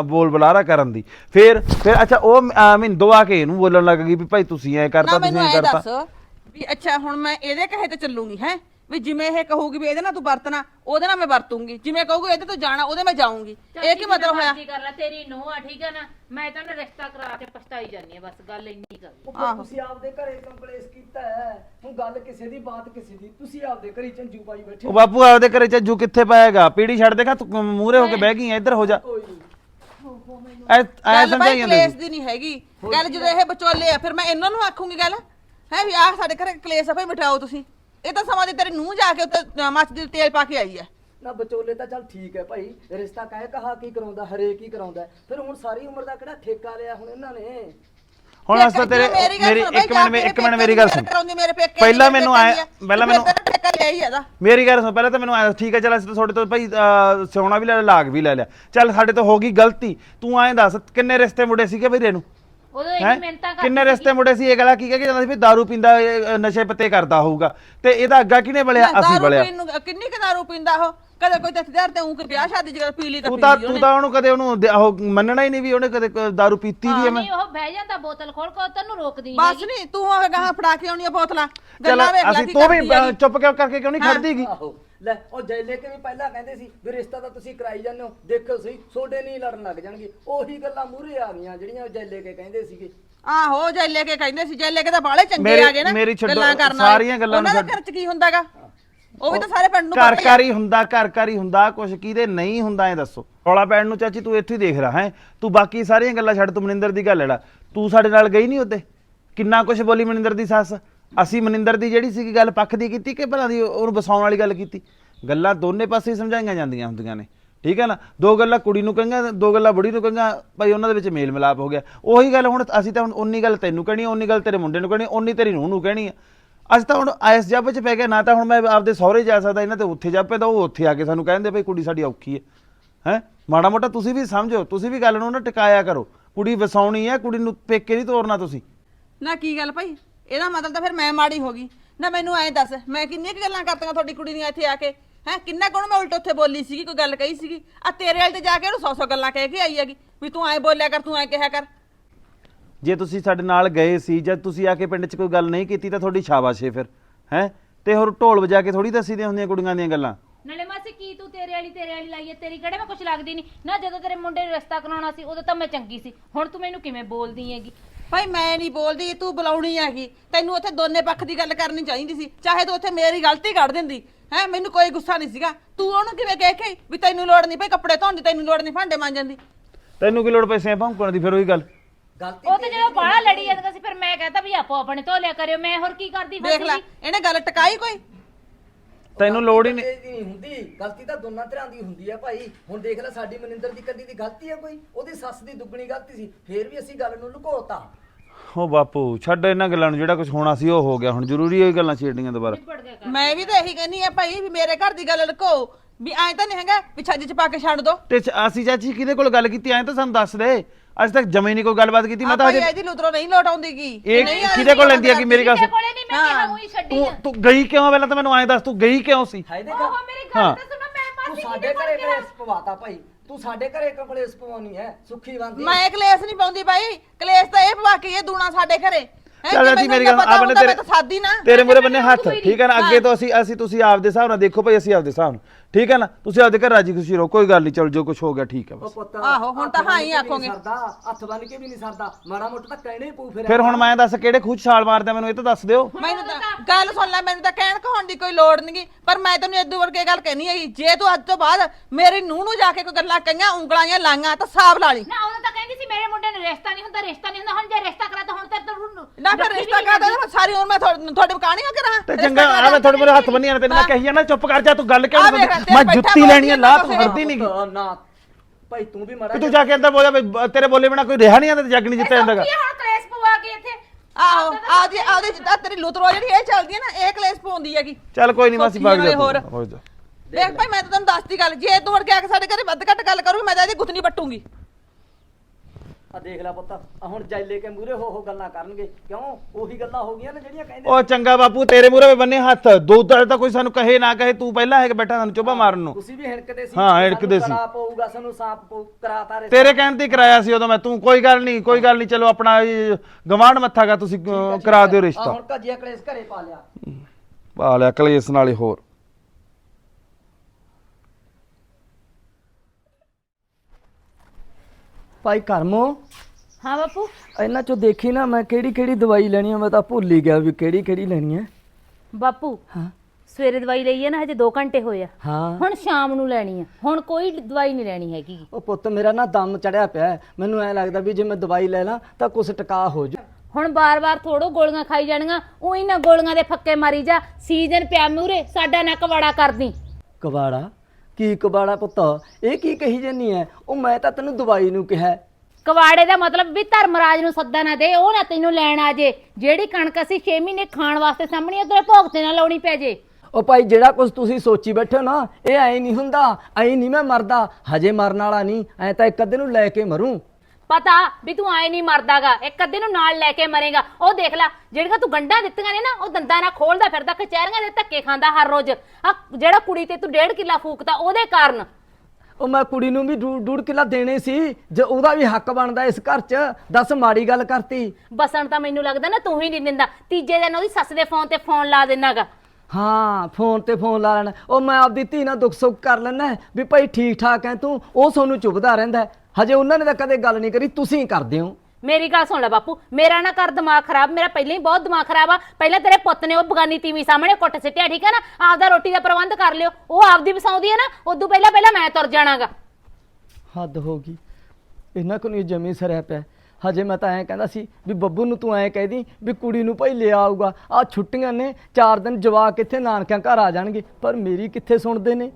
ਬੋਲ ਬੁਲਾਰਾ ਕਰਨ ਦੀ। ਫਿਰ ਫਿਰ ਅੱਛਾ ਉਹ ਮਿੰਦੋ ਆ ਕੇ ਇਹਨੂੰ ਬੋਲਣ ਲੱਗ ਗਈ ਵੀ ਭਾਈ ਤੁਸੀਂ ਐ ਕਰਤਾ ਤੁਸੀਂ ਐ ਕਰਤਾ। ਵੀ ਅੱਛਾ ਹੁਣ ਮੈਂ ਇਹਦੇ ਕਹੇ ਤੇ ਚੱਲੂਗੀ ਹੈ? ਵੀ ਜਿਵੇਂ ਇਹ ਕਹੂਗੀ ਵੀ ਇਹਦੇ ਨਾਲ ਤੂੰ ਵਰਤਣਾ ਉਹਦੇ ਨਾਲ ਮੈਂ ਵਰਤੂੰਗੀ। ਜਿਵੇਂ ਕਹੂਗੀ ਇਹਦੇ ਤੋਂ ਜਾਣਾ ਉਹਦੇ ਮੈਂ ਜਾਊਂਗੀ। ਇਹ ਕੀ ਮਤਲਬ ਹੋਇਆ? ਮਰਜ਼ੀ ਕਰ ਲੈ ਤੇਰੀ ਨੂੰਹ ਆ ਠੀਕ ਹੈ ਨਾ? ਮੈਂ ਤਾਂ ਨਾ ਰਿਸ਼ਤਾ ਕਰਾ ਕੇ ਪਛਤਾਈ ਜਾਂਦੀ ਆ ਬਸ ਗੱਲ ਇੰਨੀ ਕਰ ਉਹ ਫਿਰ ਤੁਸੀਂ ਆਪਦੇ ਘਰੇ ਕੰਪਲੇਸ ਕੀਤਾ ਹੈ ਹੁਣ ਗੱਲ ਕਿਸੇ ਦੀ ਬਾਤ ਕਿਸੇ ਦੀ। ਤੁਸੀਂ ਆਪਦੇ ਘਰੇ ਝੰਜੂ ਪਾਈ ਬੈਠੇ ਉਹ ਬਾਪੂ ਆਪਦੇ ਘਰੇ ਚੱਜੂ ਕਿੱਥੇ ਪਾਏਗਾ? ਪੀੜੀ ਛੱਡ ਦੇਗਾ ਤੂੰ ਮੂਹਰੇ ਹੋ ਕੇ ਬਹਿ ਗਈ ਐ ਇੱਧਰ ਹੋ ਜਾ। ਕੋਈ ਨਹੀਂ ਐ ਐ ਗੱਲ ਸਮਝਾਈ ਬਾਈ ਜਾਂਦੇ ਕਲੇਸ਼ ਦੀ ਨਹੀਂ ਹੈਗੀ। ਗੱਲ ਜਦੋਂ ਇਹ ਵਿਚੋਲੇ ਆ ਫਿਰ ਮੈਂ ਇਹਨਾਂ ਨੂੰ ਆਖੂੰਗੀ ਗੱਲ। ਹੈ ਵੀ ਆਹ ਸਾਡੇ ਘਰੇ ਕਲੇਸ਼ ਆ ਭਾਈ ਮਿਟਾਓ ਤੁਸੀਂ। ਇਹ ਤਾਂ ਸਮਾਂ ਦੀ ਤੇਰੀ ਨੂੰਹ ਜਾ ਕੇ ਉੱਤੇ ਮੱਚ ਦੀ ਤੇਲ ਪਾ ਕੇ ਆਈ ਹੈ ਨਾ ਵਿਚੋਲੇ ਤਾਂ ਚੱਲ ਠੀਕ ਹੈ ਭਾਈ ਰਿਸ਼ਤਾ ਕਾਹੇ ਕਹਾ ਕੀ ਕਰਾਉਂਦਾ ਹਰੇਕ ਹੀ ਕਰਾਉਂਦਾ ਫਿਰ ਹੁਣ ਸਾਰੀ ਉਮਰ ਦਾ ਕਿਹੜਾ ਠੇਕਾ ਲਿਆ ਹੁਣ ਇਹਨਾਂ ਨੇ? ਹੁਣ ਅਸਾਂ ਤੇਰੇ ਮੇਰੀ ਮੇਰੀ ਇੱਕ ਮਿੰਟ ਜਾ ਇੱਕ ਮਿੰਟ ਮੇਰੀ ਗੱਲ ਸੁਣ। ਮੇਰੇ ਪਹਿਲਾਂ ਮੈਨੂੰ ਆਇਆ ਪਹਿਲਾਂ ਮੈਨੂੰ ਠੇਕਾ ਲਿਆ ਹੀ ਇਹਦਾ ਮੇਰੀ ਗੱਲ ਸੁਣ ਪਹਿਲਾਂ ਤਾਂ ਮੈਨੂੰ ਆਇਆ ਠੀਕ ਹੈ ਚੱਲ ਅਸੀਂ ਤਾਂ ਤੁਹਾਡੇ ਤੋਂ ਭਾਈ ਸਿਉਣਾ ਵੀ ਲੈ ਲਿਆ ਲਾਗ ਵੀ ਲੈ ਲਿਆ। ਚੱਲ ਸਾਡੇ ਤੋਂ ਹੋ ਗਈ ਗਲਤੀ। ਤੂੰ ਐਂ ਦੱਸ ਕਿੰਨੇ ਰਿਸ਼ਤੇ ਮੁੰਡੇ ਸੀਗੇ ਵੀਰੇ ਨੂੰ ਉਦੋਂ ਇਹ ਮਿਹਨਤਾਂ ਕਰਦੀ ਕਿੰਨੇ ਰਿਸ਼ਤੇ ਮੁੰਡੇ ਸੀ ਇਹ ਗੱਲਾਂ ਕੀ ਕਹਿ ਸੀ ਵੀ दारू ਪੀਂਦਾ ਨਸ਼ੇ ਪੱਤੇ ਕਰਦਾ ਹੋਊਗਾ। ਤੇ ਇਹਦਾ ਅੱਗਾ ਕਿਹਨੇ ਬਲਿਆ? ਅਸੀਂ ਬਲਿਆ। ਕਿੰਨੀ ਕੁ ਦਾਰੂ ਪੀਂਦਾ ਉਹ? ਕਦੇ ਕੋਈ ਤਸਦਾਰ ਤੇ ਉਹ ਕਿ ਵਿਆਹ ਸ਼ਾਦੀ ਜਿਹੜਾ ਪੀ ਲਈ ਤਾਂ ਤੂੰ ਤਾਂ ਪੀ ਲਈ ਤੂੰ ਤਾਂ ਉਹਨੂੰ ਕਦੇ ਉਹਨੂੰ ਉਹ ਮੰਨਣਾ ਹੀ ਨਹੀਂ ਵੀ ਉਹਨੇ ਕਦੇ ਦਾਰੂ ਪੀਤੀ ਵੀ ਹੈ ਮੈਂ। ਨਹੀਂ ਉਹ ਬਹਿ ਜਾਂਦਾ ਬੋਤਲ ਖੋਲ ਕੇ ਤੈਨੂੰ ਰੋਕਦੀ ਬਸ ਨਹੀਂ ਤੂੰ ਉਹ ਗਾਹਾਂ ਫੜਾ ਕੇ ਆਉਣੀਆਂ ਬੋਤਲਾਂ। ਚੱਲ ਗੱਲਾਂ ਵੇਖ ਲੈ ਤੂੰ ਵੀ ਚੁੱਪ ਕਿਉਂ ਕਰਕੇ ਕਿਉਂ ਨਹੀਂ ਖੜਦੀਗੀ? ਆਹੋ। ਲੈ ਉਹ ਜੈਲੇ ਕੇ ਵੀ ਪਹਿਲਾਂ ਕਹਿੰਦੇ ਸੀ ਵੀ ਰਿਸ਼ਤਾ ਤਾਂ ਤੁਸੀਂ ਕਰਾਈ ਜਾਂਦੇ ਹੋ ਦੇਖੋ ਸਹੀ ਛੋਡੇ ਨਹੀਂ ਲੜਨ ਲੱਗ ਜਾਣਗੇ। ਉਹੀ ਗੱਲਾਂ ਮੂਹਰੇ ਆ ਗਈਆਂ ਜਿਹੜੀਆਂ ਉਹ ਜੈਲੇ ਕੇ ਕਹਿੰਦੇ ਸੀਗੇ। ਆਹੋ ਜੈਲੇ ਕੇ ਕਹਿੰਦੇ ਸੀ ਜੈਲੇ ਕੇ ਤਾਂ ਬਾਲੇ ਚੰਗੇ ਮੇਰੀ- ਆ ਗਏ ਨਾ ਮੇਰੀ ਛੱਡੋ, ਗੱਲਾਂ ਕਰਨ ਵਾਲੇ। ਸਾਰੀਆਂ ਗੱਲਾਂ ਨੂੰ ਉਹਨਾਂ ਦੇ ਛੱਡ। ਘਰ ਚ ਕੀ ਹੁੰਦਾਗਾ? ਉਹ ਵੀ ਤਾਂ ਸਾਰੇ ਪਿੰਡ ਨੂੰ ਘਰ ਪਤਾ ਹੀ ਆ। ਘਰ ਹੀ ਹੁੰਦਾ ਘਰ ਘਰ ਹੀ ਹੁੰਦਾ ਕੁਛ ਕਿਹਦੇ ਨਹੀਂ ਹੁੰਦਾ ਇਹ ਦੱਸੋ। ਰੌਲਾ ਪੈਣ ਨੂੰ ਚਾਚੀ ਤੂੰ ਇੱਥੇ ਹੀ ਦੇਖ ਰਹਾ ਹੈ? ਤੂੰ ਬਾਕੀ ਸਾਰੀਆਂ ਗੱਲਾਂ ਛੱਡ ਤੂੰ ਮਨਿੰਦਰ ਦੀ ਗੱਲ ਲੈੜਾ ਤੂੰ ਸਾਡੇ ਨਾਲ ਗਈ ਨਹੀਂ ਉੱਤੇ ਕਿੰਨਾ ਕੁਛ ਬੋਲੀ ਮਨਿੰਦਰ ਦੀ ਸੱਸ? ਅਸੀਂ ਮਨਿੰਦਰ ਦੀ ਜਿਹੜੀ ਸੀਗੀ ਗੱਲ ਪੱਖ ਦੀ ਕੀਤੀ ਕਿ ਭਲਾ ਦੀ ਉਹਨੂੰ ਵਸਾਉਣ ਵਾਲੀ ਗੱਲ ਕੀਤੀ? ਗੱਲਾਂ ਦੋਨੇ ਪਾਸੇ ਹੀ ਸਮਝਾਈਆਂ ਜਾਂਦੀਆਂ ਹੁੰਦੀਆਂ ਨੇ। ਠੀਕ ਹੈ ਨਾ? ਦੋ ਗੱਲਾਂ ਕੁੜੀ ਨੂੰ ਕਹਾਂਗਾ ਦੋ ਗੱਲਾਂ ਬੁੜੀ ਨੂੰ ਕਹਾਂਗਾ ਭਾਈ ਉਹਨਾਂ ਦੇ ਵਿੱਚ ਮੇਲ ਮਿਲਾਪ ਹੋ ਗਿਆ। ਉਹੀ ਗੱਲ ਹੁਣ ਅਸੀਂ ਤਾਂ ਹੁਣ ਉਨੀ ਗੱਲ ਤੈਨੂੰ ਕਹਿਣੀ ਉਨੀ ਗੱਲ ਤੇਰੇ ਮੁੰਡੇ ਨੂੰ ਕਹਿਣੀ ਉਨੀ ਤੇਰੀ ਨੂੰਹ ਨੂੰ ਕਹਿਣੀ ਆ। ਅੱਜ ਤਾਂ ਹੁਣ ਆਇਸ ਜੱਬ ਚ ਪੈ ਗਿਆ ਨਾ ਤਾਂ ਹੁਣ ਮੈਂ ਆਪਦੇ ਸਹੁਰੇ ਜਾ ਸਕਦਾ, ਇਹਨਾਂ ਤੇ ਉੱਥੇ ਜਾ ਪੈਂਦਾ ਉਹ ਉੱਥੇ ਆ ਕੇ ਸਾਨੂੰ ਕਹਿੰਦੇ ਭਾਈ ਕੁੜੀ ਸਾਡੀ ਔਖੀ ਹੈ। ਹੈ? ਮਾੜਾ ਮੋਟਾ ਤੁਸੀਂ ਵੀ ਸਮਝੋ, ਤੁਸੀਂ ਵੀ ਗੱਲ ਨੂੰ ਨਾ ਟਿਕਾਇਆ ਕਰੋ। ਕੁੜੀ ਵਸਾਉਣੀ ਹੈ, ਕੁੜੀ ਨੂੰ ਪੇਕੇ ਨਹੀਂ ਤੋਰਨਾ ਤੁਸੀਂ। ਨਾ ਕੀ ਗੱਲ ਭਾਈ? ਇਹਦਾ ਮਤਲਬ ਤਾਂ ਫਿਰ ਮੈਂ ਮਾੜੀ ਹੋ ਗਈ। ਨਾ ਮੈਨੂੰ ਐਂ ਦੱਸ ਮੈਂ ਕਿੰਨੀਆਂ ਕੁ ਗੱਲਾਂ ਕਰਤੀਆਂ ਤੁਹਾਡੀ ਕੁੜੀ ਦੀਆਂ ਇੱਥੇ ਆ ਕੇ? ਹੈ ਕਿੰਨਾ ਕੋਣ ਮੈਂ ਉਲਟ ਉੱਥੇ ਬੋਲੀ ਸੀਗੀ ਕੋਈ ਗੱਲ ਕਹੀ ਸੀਗੀ? ਆ ਤੇਰੇ ਵਾਲ ਤੇ ਜਾ ਕੇ ਉਹਨੂੰ ਸੌ ਸੌ ਗੱਲਾਂ ਕਹਿ ਕੇ ਆਈ ਹੈਗੀ ਵੀ ਤੂੰ ਐਂ ਬੋਲਿਆ ਕਰ ਤੂੰ ਐਂ ਕਿਹਾ ਕਰ। ਜੇ ਤੁਸੀਂ ਸਾਡੇ ਨਾਲ ਗਏ ਸੀ ਜਦ ਤੁਸੀਂ ਆ ਕੇ ਪਿੰਡ 'ਚ ਕੋਈ ਗੱਲ ਨਹੀਂ ਕੀਤੀ ਤਾਂ ਤੁਹਾਡੀ ਸ਼ਾਬਾਸ਼ ਏ ਫਿਰ ਹੈ? ਤੇ ਹੋਰ ਢੋਲ ਵਜਾ ਕੇ ਥੋੜੀ ਦੱਸੀ ਦੀਆਂ ਹੁੰਦੀਆਂ ਕੁੜੀਆਂ ਦੀਆਂ ਗੱਲਾਂ। ਨਾਲੇ ਮਾਸੀ ਕੀ ਤੂੰ ਤੇਰੇ ਵਾਲੀ ਤੇਰੇ ਵਾਲੀ ਲਾਈ ਹੈ? ਤੇਰੀ ਕਿਹੜੇ ਮੈਂ ਕੁਝ ਲੱਗਦੀ ਨਹੀਂ। ਨਾ ਜਦੋਂ ਤੇਰੇ ਮੁੰਡੇ ਨੂੰ ਰਿਸ਼ਤਾ ਕਰਾਉਣਾ ਸੀ ਉਦੋਂ ਤਾਂ ਮੈਂ ਚੰਗੀ ਸੀ। ਹੁਣ ਤੂੰ ਮੈਨੂੰ ਕਿਵੇਂ ਬੋਲਦੀ ਹੈਗੀ? ਭਾਈ ਮੈਂ ਨਹੀਂ ਬੋਲਦੀ ਤੂੰ ਬੁਲਾਉਣੀ ਹੈਗੀ। ਤੈਨੂੰ ਉੱਥੇ ਦੋਨੇ ਪੱਖ ਦੀ ਗੱਲ ਕਰਨੀ ਚਾਹੀਦੀ ਸੀ। ਚਾਹੇ ਤੂੰ ਉੱਥੇ ਮੇਰੀ ਗਲਤੀ ਕੱਢ ਦਿੰਦੀ ਹੈ ਮੈਨੂੰ ਕੋਈ ਗੁੱਸਾ ਨਹੀਂ ਸੀਗਾ। ਤੂੰ ਉਹਨੂੰ ਕਿਵੇਂ ਕਹਿ ਕੇ ਵੀ ਤੈਨੂੰ ਲੋੜ ਨਹੀਂ ਭਾਈ ਕੱਪੜੇ ਧੋਣ ਦੀ ਤੈਨੂੰ ਲੋੜ ਨਹੀਂ ਭਾਂਡੇ ਮਾਂਜਣ ਦੀ? ਤੈਨੂੰ ਕੀ ਲੋੜ ਪੈਸੇ ਭੌਂਕਣ ਦੀ ਫਿਰ ਉਹੀ ਗੱਲ। ਗਲਤੀ ਉਹ ਤੇ ਜਦੋਂ ਬਾਹਲਾ ਲੜੀ ਜਾਂਦਾ ਸੀ ਫਿਰ ਮੈਂ ਕਹਤਾ ਵੀ ਆਪੋ ਆਪਣੇ ਧੋ ਲਿਆ ਕਰਿਓ ਮੈਂ ਹੋਰ ਕੀ ਕਰਦੀ ਦੇਖ ਲੈ ਇਹਨੇ ਗੱਲ ਟਕਾਈ ਕੋਈ? ਤੈਨੂੰ ਲੋੜ ਹੀ ਨਹੀਂ। ਹੁੰਦੀ। ਗਲਤੀ ਤਾਂ ਦੋਨਾਂ ਤਰ੍ਹਾਂ ਦੀ ਹੁੰਦੀ ਹੈ ਭਾਈ। ਹੁਣ ਦੇਖ ਲੈ ਸਾਡੀ ਮਨਿੰਦਰ ਦੀ ਕੱਦੀ ਦੀ ਗਲਤੀ ਹੈ ਕੋਈ? ਉਹਦੀ ਸੱਸ ਦੀ ਦੁੱਗਣੀ ਗਲਤੀ ਸੀ। ਫੇਰ ਵੀ ਅਸੀਂ ਗੱਲ ਨੂੰ ਲੁਕੋਤਾ। ਓ ਬਾਪੂ ਛੱਡ ਇਹਨਾਂ ਗੱਲਾਂ ਨੂੰ। ਜਿਹੜਾ ਕੁਝ ਹੋਣਾ ਸੀ ਉਹ ਹੋ ਗਿਆ। ਹੁਣ ਜ਼ਰੂਰੀ ਇਹ ਗੱਲਾਂ ਛੇੜਨੀਆਂ ਦੁਬਾਰਾ। ਮੈਂ ਵੀ ਤਾਂ ਇਹੀ ਕਹਿੰਨੀ ਆ ਭਾਈ ਵੀ ਮੇਰੇ ਘਰ ਦੀ ਗੱਲ ਲੁਕੋ। ਵੀ ਐਂ ਤਾਂ ਨਹੀਂ ਹੈਗਾ ਵੀ ਛੱਜ ਚ ਪਾ ਕੇ ਛੱਡ ਦੋ। ਤੇ ਚ- ਅਸੀਂ ਚਾਚੀ ਕਿਹਦੇ ਕੋਲ ਗੱਲ ਕੀਤੀ? ਐਂ ਤਾਂ ਸਾਨੂੰ ਦੱਸ ਦੇ। ਅੱਜ ਤੱਕ ਜਮੇ ਨਹੀਂ ਕੋਈ ਗੱਲਬਾਤ ਕੀਤੀ ਮੈਂ ਤਾਂ ਹਜੇ ਇਹਦੀ ਲੁਤਰੋ ਨਹੀਂ ਲੋਟ ਆਉਂਦੀਗੀ ਇਹ ਕਿਹਦੇ ਕੋਲ ਲੈਂਦੀ ਆ ਕਿ ਮੇਰੀ ਗੱਲ ਸੁਣ ਕੋਲੇ ਨਹੀਂ ਮੈਂ ਕਿਹਾ ਉਹੀ ਛੱਡੀ ਤੂੰ ਆ। ਤੂੰ ਗਈ ਕਿਉਂ ਪਹਿਲਾਂ ਤਾਂ ਮੈਨੂੰ ਐਂ ਦੱਸ ਤੂੰ ਗਈ ਕਿਉਂ ਸੀ? ਹੈ ਦੇਖ ਉਹ ਮੇਰੀ ਹਾਂ। ਗੱਲ ਤਾਂ ਸੁਣੋ ਮੈਂ ਤੂੰ ਮਾਸੀ ਸਾਡੇ ਘਰੇ ਕਲੇਸ਼ ਪਵਾਤਾ ਭਾਈ। ਤੂੰ ਸਾਡੇ ਘਰੇ ਕਲੇਸ਼ ਪਵਾਉਣੀ ਹੈ? ਸੁੱਖੀ ਬੰਦੀ ਮੈਂ ਕਲੇਸ਼ ਨਹੀਂ ਪਾਉਂਦੀ ਭਾਈ। ਕਲੇਸ਼ ਤਾਂ ਇਹ ਪਵਾ ਕੇ ਇਹ ਦੂਣਾ ਸਾਡੇ ਘਰੇ। ਹੈਂ, ਚੱਲ ਜੇ ਅਸੀਂ ਮੇਰੀ ਗੱਲ ਆਪਣੇ ਹੁੰਦਾ, ਤੇਰੇ ਸਾਦੀ ਨਾ। ਤੇਰੇ ਮੂਰੇ ਬੰਨੇ ਹੱਥ ਠੀਕ ਹੈ ਨਾ? ਅੱਗੇ ਤੋਂ ਅਸੀਂ ਅਸੀਂ ਤੁਸੀਂ ਆਪਦੇ ਹਿਸਾਬ ਨਾਲ ਦੇਖੋ ਭਾਈ ਅਸੀਂ ਆਪਦੇ ਹਿਸਾਬ ਨਾਲ। ਠੀਕ ਹੈ ਨਾ? ਤੁਸੀਂ ਆਪਦੇ ਘਰ ਰਾਜੀ ਖੁਸ਼ੀ ਰਹੋ ਕੋਈ ਗੱਲ ਨਹੀਂ ਚਲ ਜੋ ਕੁਝ ਹੋ ਗਿਆ ਠੀਕ ਹੈ ਉਹ ਬਸ। ਪੁੱਤ ਆਹੋ, ਹੁਣ ਹੱਥ ਤਾਂ ਹਾਂ ਹੀ ਬੰਨ੍ਹ ਕੇ ਵੀ ਆਖੋਗੇ। ਨਹੀਂ ਸਰਦਾ ਹੱਥ ਬੰਨ ਕੇ ਵੀ ਨਹੀਂ ਸਰਦਾ। ਮਾੜਾ ਮੋਟਾ ਤਾਂ ਕਹਿਣੇ ਹੀ ਪਊ ਫਿਰ। ਫਿਰ ਹੁਣ ਮੈਂ ਦੱਸ ਕਿਹੜੇ ਖੂਚ ਛਾਲ ਮਾਰਦਾ ਮੈਨੂੰ ਇਹ ਤਾਂ ਦੱਸ ਦਿਓ। ਮੈਨੂੰ ਤਾਂ ਗੱਲ ਸੁਣ ਲੈ ਮੈਨੂੰ ਤਾਂ ਕਹਿਣ ਕਹਾਉਣ ਦੀ ਕੋਈ ਲੋੜ ਨਹੀਂਗੀ ਪਰ ਮੈਂ ਤੈਨੂੰ ਇਦੋਂ ਵਰਗੇ ਗੱਲ ਕਹਿਣੀ ਹੈਗੀ ਜੇ ਤੂੰ ਅੱਜ ਤੋਂ ਬਾਅਦ ਮੇਰੀ ਨੂੰਹ ਨੂੰ ਜਾ ਕੇ ਕੋਈ ਗੱਲਾਂ ਕਹੀਆਂ ਉਂਗਲਾਂ ਜਾਂ ਲਾਈਆਂ ਤਾਂ ਸਾਬ ਲਾ ਲਈ। ਨਾ ਉਹ ਤਾਂ ਕਹਿੰਦੀ ਸੀ ਮੇਰੇ ਮੁੰਡੇ ਨੂੰ ਰਿਸ਼ਤਾ ਨਹੀਂ ਹੁੰਦਾ ਰਿਸ਼ਤਾ ਨਹੀਂ ਹੁੰਦਾ ਹੁਣ ਜੇ ਰਿਸ਼ਤਾ ਕਰਾ ਤਾਂ ਹੁਣ ਤੇ ਤੂੰ ਨਾ ਫਿਰ ਰਿਸ਼ਤਾ ਕਰਦਾ। ਤਾਂ ਸਾਰੀ ਉਮਰ ਮੈਂ ਤੁਹਾਡੇ ਤੁਹਾਡੇ ਕਹਾਣੀ ਹੋ ਕੇ ਰਹਾ ਤੇ ਚੰਗਾ ਆ ਮੈਂ ਤੁਹਾਡੇ ਮੂਰੇ ਹੱਥ ਬੰਨੀ ਜਾਣਾ ਤੈਨੂੰ ਮੈਂ ਕਹੀ ਜਾਣਾ ਚੁੱਪ ਕਰ ਜਾ ਤੂੰ ਗੱਲ ਕਿਉਂ ਆ ਨਹੀਂ ਵੇਖ, ਕਰਦੀ? ਮੈਂ ਜੁੱਤੀ ਲੈਣੀ ਆ ਲਾ ਬੋਲਦੀ ਤੂੰ ਆ ਹਟਦੀ ਨਹੀਂ ਨਾ। ਭਾਈ ਤੂੰ ਵੀ ਮਾੜਾ ਤੂੰ ਜਾ ਕੇ ਅੰਦਰ ਬੋਲ ਜਾ ਵੀ ਬ- ਤੇਰੇ ਬੋਲੇ ਬਿਨਾ ਕੋਈ ਰਿਹਾ ਨਹੀਂ ਆਂਦਾ ਤੇ ਜੱਗ ਨਹੀਂ ਜਿੱਤੇ ਜਾਂਦਾਗਾ। ਹੁਣ ਕਲੇਸ਼ ਪਵਾ ਕੇ ਇੱਥੇ। ਆਹੋ ਆਦੀ ਆਦੀ ਜਿੱਦਾਂ ਤੇਰੀ ਲੁਤਰੋ ਜਿਹੜੀ ਇਹ ਚੱਲਦੀ ਹੈ ਨਾ ਇਹ ਕਲੇਸ਼ ਪਾਉਂਦੀ ਹੈਗੀ। ਚੱਲ ਕੋਈ ਨਹੀਂ ਮਾਸੀ ਬਾਗ ਜਾ ਸੌਖੀਆਂ ਤੂੰ, ਵਾਲੇ ਹੋ ਜਾ। ਦੇਖ ਭਾਈ ਮੈਂ ਤਾਂ ਤੈਨੂੰ ਦੱਸਦੀ ਗੱਲ ਜੇ ਤੂੰ ਵੜ ਕੇ ਆ ਕੇ ਸਾਡੇ ਘਰੇ ਵੱਧ ਘੱਟ ਗੱਲ ਕਰੂਗੀ ਮੈਂ ਤਾਂ ਇਹਦੀ ਗੁੱਤਨੀ ਪੱਟੂਗੀ ਆ ਦੇਖ ਲੈ ਪੁੱਤ ਆ ਹੁਣ ਜੈਲੇ ਕੇ ਮੂਰੇ ਹੋ ਹੋ ਗੱਲਾਂ ਕਰਨਗੇ। ਕਿਉਂ? ਉਹੀ ਗੱਲਾਂ ਹੋ ਗਈਆਂ ਨੇ ਜਿਹੜੀਆਂ ਕਹਿੰਦੇ ਉਹ ਚੰਗਾ ਬਾਪੂ ਤੇਰੇ ਮੂਰੇ ਵੀ ਬੰਨੇ ਹੱਥ। ਦੋ ਤਾਂ ਤਾਂ ਕੋਈ ਸਾਨੂੰ ਕਹੇ ਨਾ ਕਹੇ ਤੂੰ ਪਹਿਲਾਂ ਹੈ ਕਿ ਬੈਠਾ ਸਾਨੂੰ ਚੋਬਾ ਮਾਰਨ ਨੂੰ। ਤੁਸੀਂ ਵੀ ਹਿਣਕਦੇ ਸੀ ਹਾਂ, ਹਿਣਕਦੇ ਸੀ। ਕਰਾ ਪਊਗਾ ਸਾਨੂੰ ਸਾਪ ਪਊ ਕਰਾਤਾ ਰੇ ਤੇਰੇ ਕਹਿਣ ਤੇ ਹੀ ਕਰਾਇਆ ਸੀ ਉਦੋਂ ਮੈਂ ਤੂੰ ਕੋਈ ਗੱਲ ਨਹੀਂ ਕੋਈ ਗੱਲ ਨਹੀਂ ਚਲੋ ਆਪਣਾ ਗਵਾਂਢ ਮੱਥਾਗਾ ਤੁਸੀਂ ਅਹ, ਕਰਾ ਦਿਓ ਰਿਸ਼ਤਾ। ਹੁਣ ਕਜੀਆ ਕਲੇਸ਼ ਘਰੇ ਪਾ ਲਿਆ। ਪਾ ਲਿਆ ਕਲੇਸ਼ ਨਾਲੇ ਹੋਰ। ਭਾਈ ਕਰਮੋ। ਹਾਂ ਬਾਪੂ। ਇਹਨਾਂ ਚੋਂ ਦੇਖੀ ਨਾ ਮੈਂ ਕਿਹੜੀ ਕਿਹੜੀ ਦਵਾਈ ਲੈਣੀ ਆ ਮੈਂ ਤਾਂ ਭੁੱਲ ਹੀ ਗਿਆ ਵੀ ਕਿਹੜੀ ਕਿਹੜੀ ਲੈਣੀ ਹੈ ਬਾਪੂ ਹਾਂ। ਸਵੇਰੇ ਦਵਾਈ ਲਈ ਹੈ ਨਾ ਹਜੇ 2 ਘੰਟੇ ਹੋਏ ਆ। ਹਾਂ। ਹੁਣ ਸ਼ਾਮ ਨੂੰ ਲੈਣੀ ਆ। ਹੁਣ ਕੋਈ ਦਵਾਈ ਨਹੀਂ ਲੈਣੀ ਹੈਗੀ। ਉਹ ਪੁੱਤ ਮੇਰਾ ਨਾ ਦਮ ਚੜਿਆ ਪਿਆ ਹੈ। ਮੈਨੂੰ ਐ ਲੱਗਦਾ ਵੀ ਜੇ ਮੈਂ ਦਵਾਈ ਲੈ ਲਾਂ ਤਾਂ ਕੁਛ ਟਿਕਾ ਹੋ ਜੂ। ਹੁਣ ਬਾਰ-ਬਾਰ ਥੋੜੋ ਗੋਲੀਆਂ ਖਾਈ ਜਾਣੀਆਂ ਉਹੀ ਨਾ ਗੋਲੀਆਂ ਦੇ ਫੱਕੇ ਮਾਰੀ ਜਾ। ਸੀਜ਼ਨ ਪਿਆ ਮੂਰੇ ਸਾਡਾ ਨਾ ਕਵਾੜਾ ਕਰਦੀ। ਕਬਾੜਾ ਕੀ ਕਬਾੜਾ ਪੁੱਤ? ਇਹ ਕੀ ਕਹੀ ਜੰਨੀ ਐ? ਉਹ ਮੈਂ ਤਾਂ ਤੈਨੂੰ ਦਵਾਈ ਨੂੰ ਕਿਹਾ। ਕਵਾੜੇ ਦਾ ਮਤਲਬ ਵੀ ਧਰਮਰਾਜ ਨੂੰ ਸੱਦਾ ਨਾ ਦੇ ਉਹ ਨਾ ਤੈਨੂੰ ਲੈਣ ਆ ਜੇ। ਜਿਹੜੀ ਕਣਕ ਅਸੀਂ 6 ਮਹੀਨੇ ਖਾਣ ਵਾਸਤੇ ਸਾਹਮਣੇ ਉਧਰ ਭੋਗ ਤੇ ਨਾ ਲਾਉਣੀ ਪੈ ਜੇ। ਉਹ ਭਾਈ ਜਿਹੜਾ ਕੁਝ ਤੁਸੀਂ ਸੋਚੀ ਬੈਠੇ ਹੋ ਨਾ ਇਹ ਐ ਨਹੀਂ ਹੁੰਦਾ। ਐ ਨਹੀਂ ਮੈਂ ਮਰਦਾ। ਹਜੇ ਮਰਨ ਵਾਲਾ ਨਹੀਂ ਐ ਤਾਂ ਇੱਕ ਅੱਧੇ ਨੂੰ ਲੈ ਕੇ ਮਰੂੰ। ਪਤਾ ਵੀ ਤੂੰ ਆਏ ਨਹੀਂ ਮਰਦਾਗਾ ਇੱਕ ਅੱਧੇ ਨੂੰ ਨਾਲ ਲੈ ਕੇ ਮਰੇਗਾ। ਉਹ ਦੇਖ ਲੈ ਜਿਹੜੀਆਂ ਤੂੰ ਗੰਢਾਂ ਦਿੱਤੀਆਂ ਨੇ ਨਾ ਉਹ ਦੰਦਾਂ ਨਾਲ ਖੋਲਦਾ ਫਿਰਦਾ ਕਚਹਿਰੀਆਂ ਦੇ ਧੱਕੇ ਖਾਂਦਾ ਹਰ ਰੋਜ਼। ਆ ਜਿਹੜਾ ਕੁੜੀ ਤੇ ਤੂੰ ਡੇਢ ਕਿੱਲਾ ਫੂਕਦਾ ਉਹਦੇ ਕਾਰਨ। ਉਹ ਮੈਂ ਕੁੜੀ ਨੂੰ ਵੀ ਡੂ- ਡੂਢ ਕਿੱਲਾ ਦੇਣੇ ਸੀ ਜੇ ਉਹਦਾ ਵੀ ਹੱਕ ਬਣਦਾ ਇਸ ਘਰ 'ਚ ਦੱਸ ਮਾੜੀ ਗੱਲ ਕਰਤੀ। ਬਸਣ ਤਾਂ ਮੈਨੂੰ ਲੱਗਦਾ ਨਾ ਤੂੰ ਹੀ ਨਹੀਂ ਦਿੰਦਾ ਤੀਜੇ ਦਿਨ ਉਹਦੀ ਸੱਸ ਦੇ ਫੋਨ ਤੇ ਫੋਨ ਲਾ ਦੇਣਾਗਾ ਹਾਂ ਫੋਨ ਤੇ ਫੋਨ ਲਾ ਲੈਣਾ। ਉਹ ਮੈਂ ਆਪਦੀ ਧੀ ਨਾਲ ਦੁੱਖ ਸੁੱਖ ਕਰ ਲੈਣਾ ਵੀ ਭਾਈ ਠੀਕ ਠਾਕ ਐ ਤੂੰ ਉਹ ਤੁਹਾਨੂੰ ਚੁਭਦਾ ਰਹਿੰਦਾ ਹੈ। ਹਜੇ ਉਹਨਾਂ ਨੇ ਤਾਂ ਕਦੇ ਗੱਲ ਨਹੀਂ ਕਰੀ ਤੁਸੀਂ ਕਰਦੇ ਹੋ। ਮੇਰੀ ਗੱਲ ਸੁਣ ਲੈ ਬਾਪੂ ਮੇਰਾ ਨਾ ਕਰ ਦਿਮਾਗ ਖਰਾਬ ਮੇਰਾ ਪਹਿਲਾਂ ਹੀ ਬਹੁਤ ਦਿਮਾਗ ਖਰਾਬ ਆ। ਪਹਿਲਾਂ ਤੇਰੇ ਪੁੱਤ ਨੇ ਉਹ ਬਗਾਨੀ ਤੀਵੀਂ ਸਾਹਮਣੇ ਕੁੱਟ ਸਿੱਟਿਆ ਠੀਕ ਹੈ ਨਾ? ਆਪਦਾ ਰੋਟੀ ਦਾ ਪ੍ਰਬੰਧ ਕਰ ਲਿਓ। ਉਹ ਆਪਦੀ ਵਸਾਉਂਦੀ ਹੈ ਨਾ ਉਦੋਂ ਪਹਿਲਾਂ ਪਹਿਲਾਂ ਮੈਂ ਤੁਰ ਜਾਣਾਗਾ। ਹੱਦ ਹੋ ਗਈ। ਇਹਨਾਂ ਕੋਲ ਨਹੀਂ ਜਮੀ ਸਰਿਆ ਪਿਆ। ਹਜੇ ਮੈਂ ਤਾਂ ਐਂ ਕਹਿੰਦਾ ਸੀ ਵੀ ਬੱਬੂ ਨੂੰ ਤੂੰ ਐਂ ਕਹਿ ਕਹਿਦੀ ਵੀ ਕੁੜੀ ਨੂੰ ਭਾਈ ਲੈ ਆਊਗਾ। ਆ ਛੁੱਟੀਆਂ ਨੇ, ਚਾਰ ਦਿਨ ਜਵਾਕ ਇੱਥੇ ਨਾਨਕਿਆਂ ਘਰ ਆ ਜਾਣਗੇ, ਪਰ ਮੇਰੀ ਕਿੱਥੇ ਸੁਣਦੇ ਨੇ?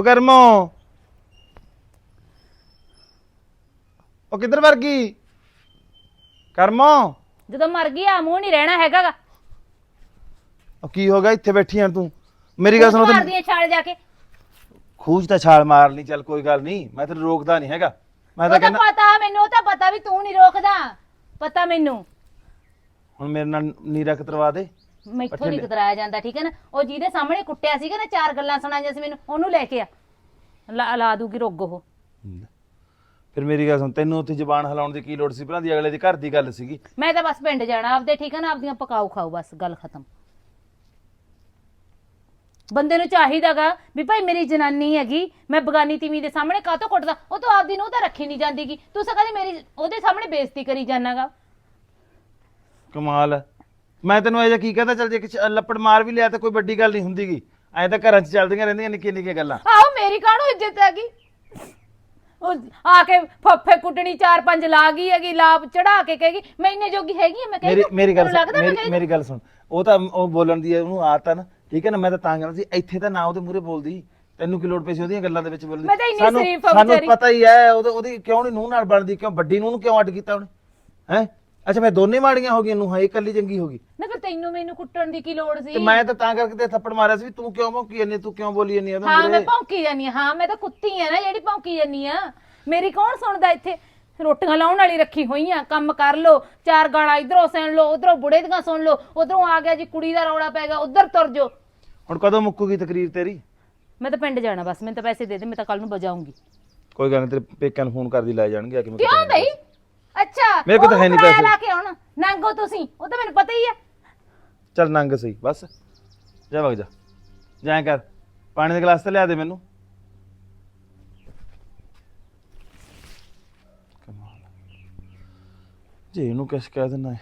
ਉਹ ਕਰਮੋ। ਉਹ ਕਿੱਧਰ ਵਰ ਗਈ? ਕਰਮੋ। ਜਦੋਂ ਮਰ ਗਈ ਆ ਮੂੰਹ ਨਹੀਂ ਰਹਿਣਾ ਹੈਗਾਗਾ ਉਹ ਕੀ ਹੋ ਗਿਆ? ਇੱਥੇ ਬੈਠੀ ਆਂ ਤੂੰ। ਮੇਰੀ ਗੱਲ ਸੁਣੋ ਤੇ ਮਾਰਦੀ ਆ ਛਾਲ ਜਾ ਕੇ। ਖੂਜ ਤਾਂ ਛਾਲ ਮਾਰ ਲਈ ਚੱਲ ਕੋਈ ਗੱਲ ਨਹੀਂ। ਮੈਂ ਤੈਨੂੰ ਰੋਕਦਾ ਨਹੀਂ ਹੈਗਾ। ਮੈਂ ਉਹ ਤਾਂ ਤਾਂ ਕਹਿੰਦਾ ਪਤਾ ਮੈਨੂੰ ਉਹ ਤਾਂ ਪਤਾ ਵੀ ਤੂੰ ਨਹੀਂ ਰੋਕਦਾ। ਪਤਾ ਮੈਨੂੰ। ਹੁਣ ਮੇਰੇ ਨਾਲ ਨੀਰਾ ਕਤਰਵਾ ਦੇ। ਮੈਥੋਂ ਨਹੀਂ ਕਤਰਾਇਆ ਜਾਂਦਾ ਠੀਕ ਹੈ ਨਾ? ਉਹ ਜਿਹਦੇ ਸਾਹਮਣੇ ਕੁੱਟਿਆ ਸੀਗਾ ਨਾ ਚਾਰ ਗੱਲਾਂ ਸੁਣਾਈਆਂ ਸੀ ਮੈਨੂੰ ਉਹਨੂੰ ਲੈ ਕੇ ਆ। ਲਾ ਲਾ ਦੂਗੀ ਰੁੱਗ ਉਹ। ਫਿਰ ਮੇਰੀ ਗੱਲ ਸੁਣ ਤੈਨੂੰ ਉੱਥੇ ਜ਼ਬਾਨ ਹਿਲਾਉਣ ਦੀ ਕੀ ਲੋੜ ਸੀ? ਪਹਿਲਾਂ ਦੀ ਅਗਲੇ ਦੇ ਘਰ ਦੀ ਗੱਲ ਸੀਗੀ। ਮੈਂ ਤਾਂ ਬਸ ਪਿੰਡ ਜਾਣਾ ਆਪਦੇ ਠੀਕ ਹੈ ਨਾ? ਆਪਦੀਆਂ ਪਕਾਉ ਖਾਓ ਬਸ ਗੱਲ ਖਤਮ। ਬੰਦੇ ਨੂੰ ਚਾਹੀਦਾਗਾ ਵੀ ਭਾਈ ਮੇਰੀ ਜਨਾਨੀ ਹੈਗੀ ਮੈਂ ਬਗਾਨੀ ਤੀਵੀਂ ਦੇ ਸਾਹਮਣੇ ਕਾਹਤੋਂ ਕੁੱਟਦਾ? ਉਹ ਤਾਂ ਆਪਦੀ ਨੂੰ ਤਾਂ ਰੱਖੀ ਨਹੀਂ ਜਾਂਦੀਗੀ। ਤੂੰ ਸਾ ਕਦੇ ਮੇਰੀ ਉਹਦੇ ਸਾਹਮਣੇ ਬੇਇੱਜ਼ਤੀ ਕਰੀ ਜਾਣਾਗਾ। ਕਮਾਲ ਹੈ। ਮੈਂ ਤੈਨੂੰ ਇਹ ਕੀ ਕਹਦਾ ਚੱਲ ਜੇ ਕਿਛ ਲੱਪੜ ਮਾਰ ਵੀ ਲਿਆ ਤਾਂ ਕੋਈ ਵੱਡੀ ਗੱਲ ਨਹੀਂ ਹੁੰਦੀਗੀ। ਐਂ ਤਾਂ ਘਰਾਂ 'ਚ ਚੱਲਦੀਆਂ ਰਹਿੰਦੀਆਂ ਨਿੱਕੀਆਂ ਨਿੱਕੀਆਂ ਗੱਲਾਂ। ਆਹੋ ਮੇਰੀ ਕਾਹਨੂੰ ਇੱਜ਼ਤ ਹੈਗੀ? ਉਹ ਆ ਕੇ ਫੱਫੇ ਕੁੱਟਣੀ ਚਾਰ ਪੰਜ ਲਾ ਗਈ ਹੈਗੀ ਲਾਭ ਚੜਾ ਕੇ ਕਹੇਗੀ ਮੈਂ ਇੰਨੇ ਜੋਗੀ ਹੈਗੀ ਮੈਂ ਮੇਰੀ ਮੇਰੀ ਗੱਲ ਲੱਗਦਾ ਮੈਂ ਮੇਰੀ ਗੱਲ ਸੁਣ। ਉਹ ਤਾਂ ਉਹ ਬੋਲਣ ਦੀ ਹੈ, ਉਹਨੂੰ ਆਦਤ ਆ ਨਾ। ਠੀਕ ਹੈ ਨਾ ਮੈਂ ਤਾਂ ਤਾਂ ਕਹਿੰਦਾ ਸੀ ਇੱਥੇ ਤਾਂ ਨਾ ਉਹਦੇ ਮੂਹਰੇ ਬੋਲਦੀ। ਤੈਨੂੰ ਕੀ ਲੋੜ ਪਈ ਸੀ ਉਹਦੀਆਂ ਗੱਲਾਂ ਦੇ ਵਿੱਚ ਬੋਲਦੀ ਮੈਂ ਤਾਂ ਇੰਨੀ ਸਾਨੂੰ- ਸ਼ਰੀਫ ਆ ਸਾਨੂੰ ਵਿਚਾਰੀ। ਪਤਾ ਹੀ ਹੈ ਉਹਦੇ ਉਹਦੀ ਕਿਉਂ ਨਹੀਂ ਨੂੰਹ ਨਾਲ ਬਣਦੀ ਕਿਉਂ ਵੱਡੀ ਨੂੰਹ ਨੂੰ ਕਿਉਂ ਅੱਡ ਕੀਤਾ ਉਹਨੇ? ਹੈ? ਅੱਛਾ ਮੈਂ ਦੋਨੇ ਮਾੜੀਆਂ ਹੋ ਗਈਆਂ ਨੂੰ ਹਾਂ ਇਹ ਇਕੱਲੀ ਚੰਗੀ ਹੋ ਗਈ। ਨਾ ਫਿਰ ਤੈਨੂੰ ਮੈਨੂੰ ਕੁੱਟਣ ਦੀ ਕੀ ਲੋੜ ਸੀ? ਤੇ ਮੈਂ ਤਾਂ ਤਾਂ ਕਰਕੇ ਤੇ ਥੱਪੜ ਮਾਰਿਆ ਸੀ ਵੀ ਤੂੰ ਕਿਉਂ ਭੌਂਕੀ ਜਾਂਦੀ ਤੂੰ ਕਿਉਂ ਬੋਲੀ ਜਾਂਦੀ ਉਹਦੇ ਹਾਂ ਮੈਂ ਭੌਂਕੀ ਜਾਨੀ ਆ ਹਾਂ ਮੈਂ ਤਾਂ ਕੁੱਤੀ ਆ ਨਾ ਜਿਹੜੀ ਭੌਂਕੀ ਜਾਨੀ ਆ। ਮੇਰੀ ਕੌਣ ਸੁਣਦਾ ਇੱਥੇ? ਰੋਟੀਆਂ ਲਾਉਣ ਵਾਲੀ ਰੱਖੀ ਹੋਈਆਂ ਕੰਮ ਕਰ ਲੋ ਚਾਰ ਗਾਲਾਂ ਇਧਰੋਂ ਸੁਣ ਲੋ ਉਧਰੋਂ ਬੁੜੇ ਦੀਆਂ ਸੁਣ ਲੋ ਉਧਰੋਂ ਆ ਗਿਆ ਜੀ ਕੁੜੀ ਦਾ ਰੌਲਾ ਪੈ ਗਿਆ ਉਧਰ ਤੁਰ ਜੋ ਹੁਣ ਕਦੋਂ ਮੁੱਕੂਗੀ ਤਕਰੀਰ ਤੇਰੀ? ਮੈਂ ਤਾਂ ਪਿੰਡ ਜਾਣਾ ਬਸ ਮੈਨੂੰ ਤਾਂ ਪੈਸੇ ਦੇ ਦੇ ਮੈਂ ਤਾਂ ਕੱਲ ਨੂੰ ਬਜਾਉਂਗੀ ਕੋਈ ਗੱਲ ਨਹੀਂ ਤੇਰੇ ਪੇਕਿਆਂ ਨੂੰ ਫੋਨ ਕਰਦੀ ਲੈ ਜਾਣਗੇ ਆ ਕੇ ਮੈਂ ਕਿਉਂ ਬਈ? ਅੱਛਾ ਮੇਰੇ ਕੋਲ ਤਾਂ ਉਹਨੂੰ ਹੈ ਨੀ ਕਿਰਾਇਆ ਪੈਸੇ। ਲਾ ਕੇ ਆਉਣ। ਨੰਗੋ ਤੁਸੀਂ ਉਹ ਤਾਂ ਮੈਨੂੰ ਪਤਾ ਹੀ ਹੈ ਚੱਲ ਨੰਗ ਸਹੀ ਬਸ। ਜਾ ਵਗ ਜਾ। ਜਾਂ ਕਰ ਪਾਣੀ ਦਾ ਗਲਾਸ ਤੇ ਲਿਆ ਦੇ ਮੈਨੂੰ। ਕਮਾਲ। ਆ। ਜੇ ਇਹਨੂੰ ਕਿਸ ਕਹਿ ਹੈ,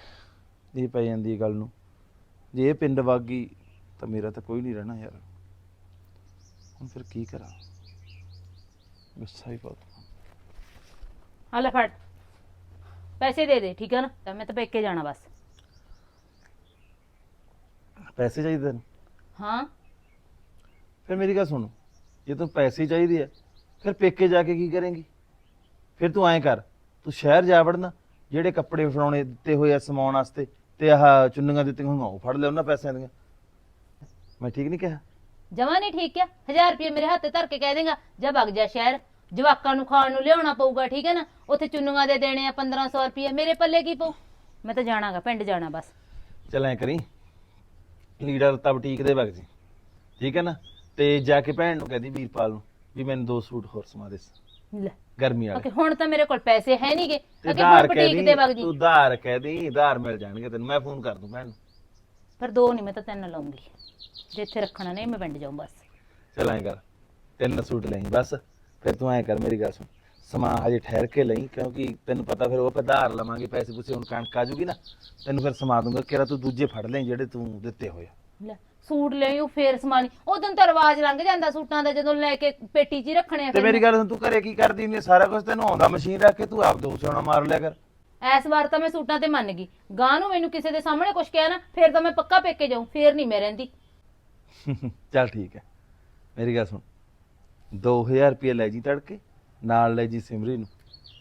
ਇਹ ਪੈ ਜਾਂਦੀ ਹੈ ਗੱਲ ਨੂੰ। ਜੇ ਇਹ ਪਿੰਡ ਵਗ ਗਈ ਤਾਂ ਮੇਰਾ ਤਾਂ ਕੋਈ ਨਹੀਂ ਰਹਿਣਾ ਯਾਰ। ਹੁਣ ਫਿਰ ਕੀ ਕਰਾਂ? ਗੁੱਸਾ ਹੀ ਬਹੁਤ। ਆ ਲੈ ਫੜ। ਪੈਸੇ ਦੇ ਦੇ ਠੀਕ ਹੈ ਨਾ? ਤਾਂ ਮੈਂ ਤਾਂ ਪੇਕੇ ਜਾਣਾ ਬਸ। ਪੈਸੇ ਚਾਹੀਦੇ ਤੈਨੂੰ? ਹਾਂ। ਫਿਰ ਮੇਰੀ ਗੱਲ ਸੁਣ। ਜੇ ਤੂੰ ਪੈਸੇ ਚਾਹੀਦੇ ਆ ਫਿਰ ਪੇਕੇ ਜਾ ਕੇ ਕੀ ਕਰੇਂਗੀ? ਫਿਰ ਤੂੰ ਐਂ ਕਰ ਤੂੰ ਸ਼ਹਿਰ ਜਾ ਵੜਨਾ ਜਿਹੜੇ ਕੱਪੜੇ ਫੜਾਉਣੇ ਦਿੱਤੇ ਹੋਏ ਆ ਸਮਾਉਣ ਵਾਸਤੇ ਤੇ ਆਹ ਚੁੰਨੀਆਂ ਦਿੱਤੀਆਂ ਹੋਈਆਂ ਉਹ ਫੜ ਲੈ ਉਹਨਾਂ ਪੈਸਿਆਂ ਦੀਆਂ। ਮੈਂ ਠੀਕ ਨਹੀਂ ਕਿਹਾ? ਜਮਾ ਨਹੀਂ ਠੀਕ ਹੈ 1000 ਰੁਪਏ ਮੇਰੇ ਹੱਥ ਤੇ ਧਰ ਕੇ ਕਹਿ ਦੇਗਾ ਜਾ ਵਗ ਜਾ ਸ਼ਹਿਰ। ਜਵਾਕਾਂ ਨੂੰ ਖਾਣ ਨੂੰ ਲਿਆਉਣਾ ਪਊਗਾ ਠੀਕ ਹੈ ਨਾ? ਉੱਥੇ ਚੁੰਨੀਆਂ ਦੇ ਦੇਣੇ ਆ 1500 ਰੁਪਏ। ਮੇਰੇ ਪੱਲੇ ਕੀ ਪਊ? ਮੈਂ ਤਾਂ ਜਾਣਾਗਾ ਪਿੰਡ ਜਾਣਾ ਬਸ। ਚੱਲ ਐਂ ਕਰੀ ਲੀਡਰ ਤਾਂ ਬੁਟੀਕ ਦੇ ਵਗ ਜੀ ਠੀਕ ਹੈ ਨਾ? ਤੇ ਜਾ ਕੇ ਭੈਣ ਨੂੰ ਕਹਦੀ ਵੀਰਪਾਲ ਨੂੰ ਵੀ ਮੈਨੂੰ ਦੋ ਸੂਟ ਹੋਰ ਸਮਾ ਦੇ। ਲੈ ਗਰਮੀ ਵਾਲੇ। ਓਕੇ ਹੁਣ ਤਾਂ ਮੇਰੇ ਕੋਲ ਪੈਸੇ ਹੈ ਨਹੀਂਗੇ ਤੇ ਅਗੇ ਉਧਾਰ ਹੁਣ ਬੁਟੀਕ ਦੀ ਵਗ ਜੀ। ਤੂੰ ਉਧਾਰ ਕਹਿ ਦੀ ਉਧਾਰ ਮਿਲ ਜਾਣਗੇ ਤੈਨੂੰ ਮੈਂ ਫੋਨ ਕਰ ਦੂੰ ਭੈਣ ਨੂੰ। ਪਰ ਦੋ ਨਹੀਂ ਮੈਂ ਤਾਂ ਤਿੰਨ ਲਾਉਂਗੀ। ਜੇ ਇੱਥੇ ਰੱਖਣਾ ਨਹੀਂ ਮੈਂ ਪਿੰਡ ਜਾਊਂ ਬਸ। ਚੱਲ ਐਂ ਕਰ ਤਿੰਨ ਸੂਟ ਲਈ ਬਸ। ਫਿਰ ਤੂੰ ਐਂ ਕਰ ਮੇਰੀ ਗੱਲ ਸੁਣ। ਸਮਾਂ ਹਜੇ ਠਹਿਰ ਕੇ ਲਈ ਕਿਉਂਕਿ ਤੈਨੂੰ ਪਤਾ ਫਿਰ ਉਹ ਪਧਾਰ ਲਵਾਂਗੇ ਪੈਸੇ ਪੂਸੇ ਹੁਣ ਕਣਕ ਆ ਜੂਗੀ ਨਾ ਤੈਨੂੰ ਫਿਰ ਸਮਾ ਦੂੰਗਾ ਕਿਰਾ ਤੂੰ ਦੂਜੇ ਫੜ ਲੈ ਜਿਹੜੇ ਤੂੰ ਦਿੱਤੇ ਹੋਏ ਆ। ਲੈ ਸੂਟ ਲਈ ਉਹ ਫੇਰ ਸਮਾਨੀ। ਉਦੋਂ ਤਾਂ ਰਿਵਾਜ ਲੰਘ ਜਾਂਦਾ ਸੂਟਾਂ ਦਾ ਜਦੋਂ ਲੈ ਕੇ ਪੇਟੀ 'ਚ ਹੀ ਰੱਖਣੇ ਆ ਤੇ ਫਿਰ। ਮੇਰੀ ਗੱਲ ਸੁਣ ਤੂੰ ਘਰੇ ਕੀ ਕਰਦੀ ਹੁੰਦੀ ਆ? ਸਾਰਾ ਕੁਝ ਤੈਨੂੰ ਆਉਂਦਾ ਮਸ਼ੀਨ ਰੱਖ ਕੇ ਤੂੰ ਆਪ ਦੋ ਸਿਉਣਾ ਮਾਰ ਲਿਆ ਕਰ। ਐਸ ਵਾਰ ਤਾਂ ਮੈਂ ਸੂਟਾਂ ਤੇ ਮੰਨ ਗਈ। ਗਾਂ ਨੂੰ ਮੈਨੂੰ ਕਿਸੇ ਦੇ ਸਾਹਮਣੇ ਕੁਝ ਕਿਹਾ ਨਾ ਫੇਰ ਤਾਂ ਮੈਂ ਪੱਕਾ ਪੇਕੇ ਜਾਊਂ ਫੇਰ ਨਹੀਂ ਮੈਂ ਰਹਿੰਦੀ। ਚੱਲ ਠੀਕ ਹੈ। ਮੇਰੀ ਗੱਲ ਸੁਣ 2000 ਰੁਪਏ ਲੈ ਜੀ ਤੜਕੇ ਨਾਲ ਲੈ ਜੀ ਸਿਮਰੀ ਨੂੰ।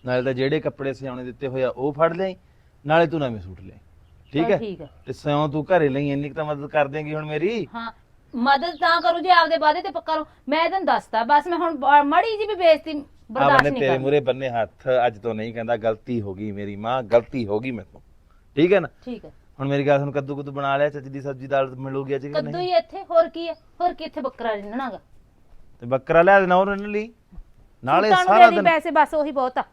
ਨਾਲੇ ਤਾਂ ਜਿਹੜੇ ਕੱਪੜੇ ਸਿਆਉਣੇ ਦਿੱਤੇ ਹੋਏ ਆ ਉਹ ਫੜ ਲਿਆਈ ਨਾਲੇ ਤੂੰ ਨਵੇਂ ਸੂਟ ਲਿਆਈ। ਠੀਕ ਹੈ? ਠੀਕ ਹੈ। ਤੇ ਸਿਉਂ ਤੂੰ ਘਰੇ ਲਈ ਇੰਨੀ ਕੁ ਤਾਂ ਮਦਦ ਕਰ ਦੇਂਗੀ ਹੁਣ ਮੇਰੀ। ਹਾਂ ਮਦਦ ਤਾਂ ਕਰੂ ਜੇ ਆਪਦੇ ਵਾਅਦੇ ਤੇ ਪੱਕਾ ਰਹੋ। ਮੈਂ ਤੈਨੂੰ ਦੱਸਤਾ ਬਸ ਮੈਂ ਹੁਣ ਬ- ਮਾੜੀ ਜੀ ਵੀ ਬੇਇੱਜ਼ਤੀ ਬਰਦਾਸ਼ਤ ਨਹੀਂ ਤੇਰੇ ਕਰਦੀ ਮੂਰੇ ਬੰਨੇ ਹੱਥ ਅੱਜ ਤੋਂ ਨਹੀਂ ਕਹਿੰਦਾ ਗਲਤੀ ਹੋ ਗਈ ਮੇਰੀ ਮਾਂ ਗਲਤੀ ਹੋ ਗਈ ਮੇਰੇ ਤੋਂ ਠੀਕ ਹੈ ਨਾ? ਠੀਕ ਹੈ। ਹੁਣ ਮੇਰੀ ਗੱਲ ਸੁਣ ਕੱਦੂ ਕੁੱਦੂ ਬਣਾ ਲਿਆ ਚੱਜ ਦੀ ਸਬਜ਼ੀ ਦਾਲ ਮਿਲੂਗੀ ਅੱਜ ਕਿ ਕੱਦੂ ਨਹੀਂ? ਹੀ ਇੱਥੇ ਹੋਰ ਕੀ ਹੈ? ਹੋਰ ਕੀ ਇੱਥੇ ਬੱਕਰਾ ਰਿੰਨਣਾਗਾ? ਤੇ ਬੱਕਰਾ ਲਿਆ ਦੇਣਾ ਉਹਨਾਂ ਲਈ। ਨਾਲੇ ਸਾਰਾ ਦੇ ਦੀ ਦਿਨ ਪੈਸੇ ਬਸ ਉਹੀ ਬਹੁਤ ਆ।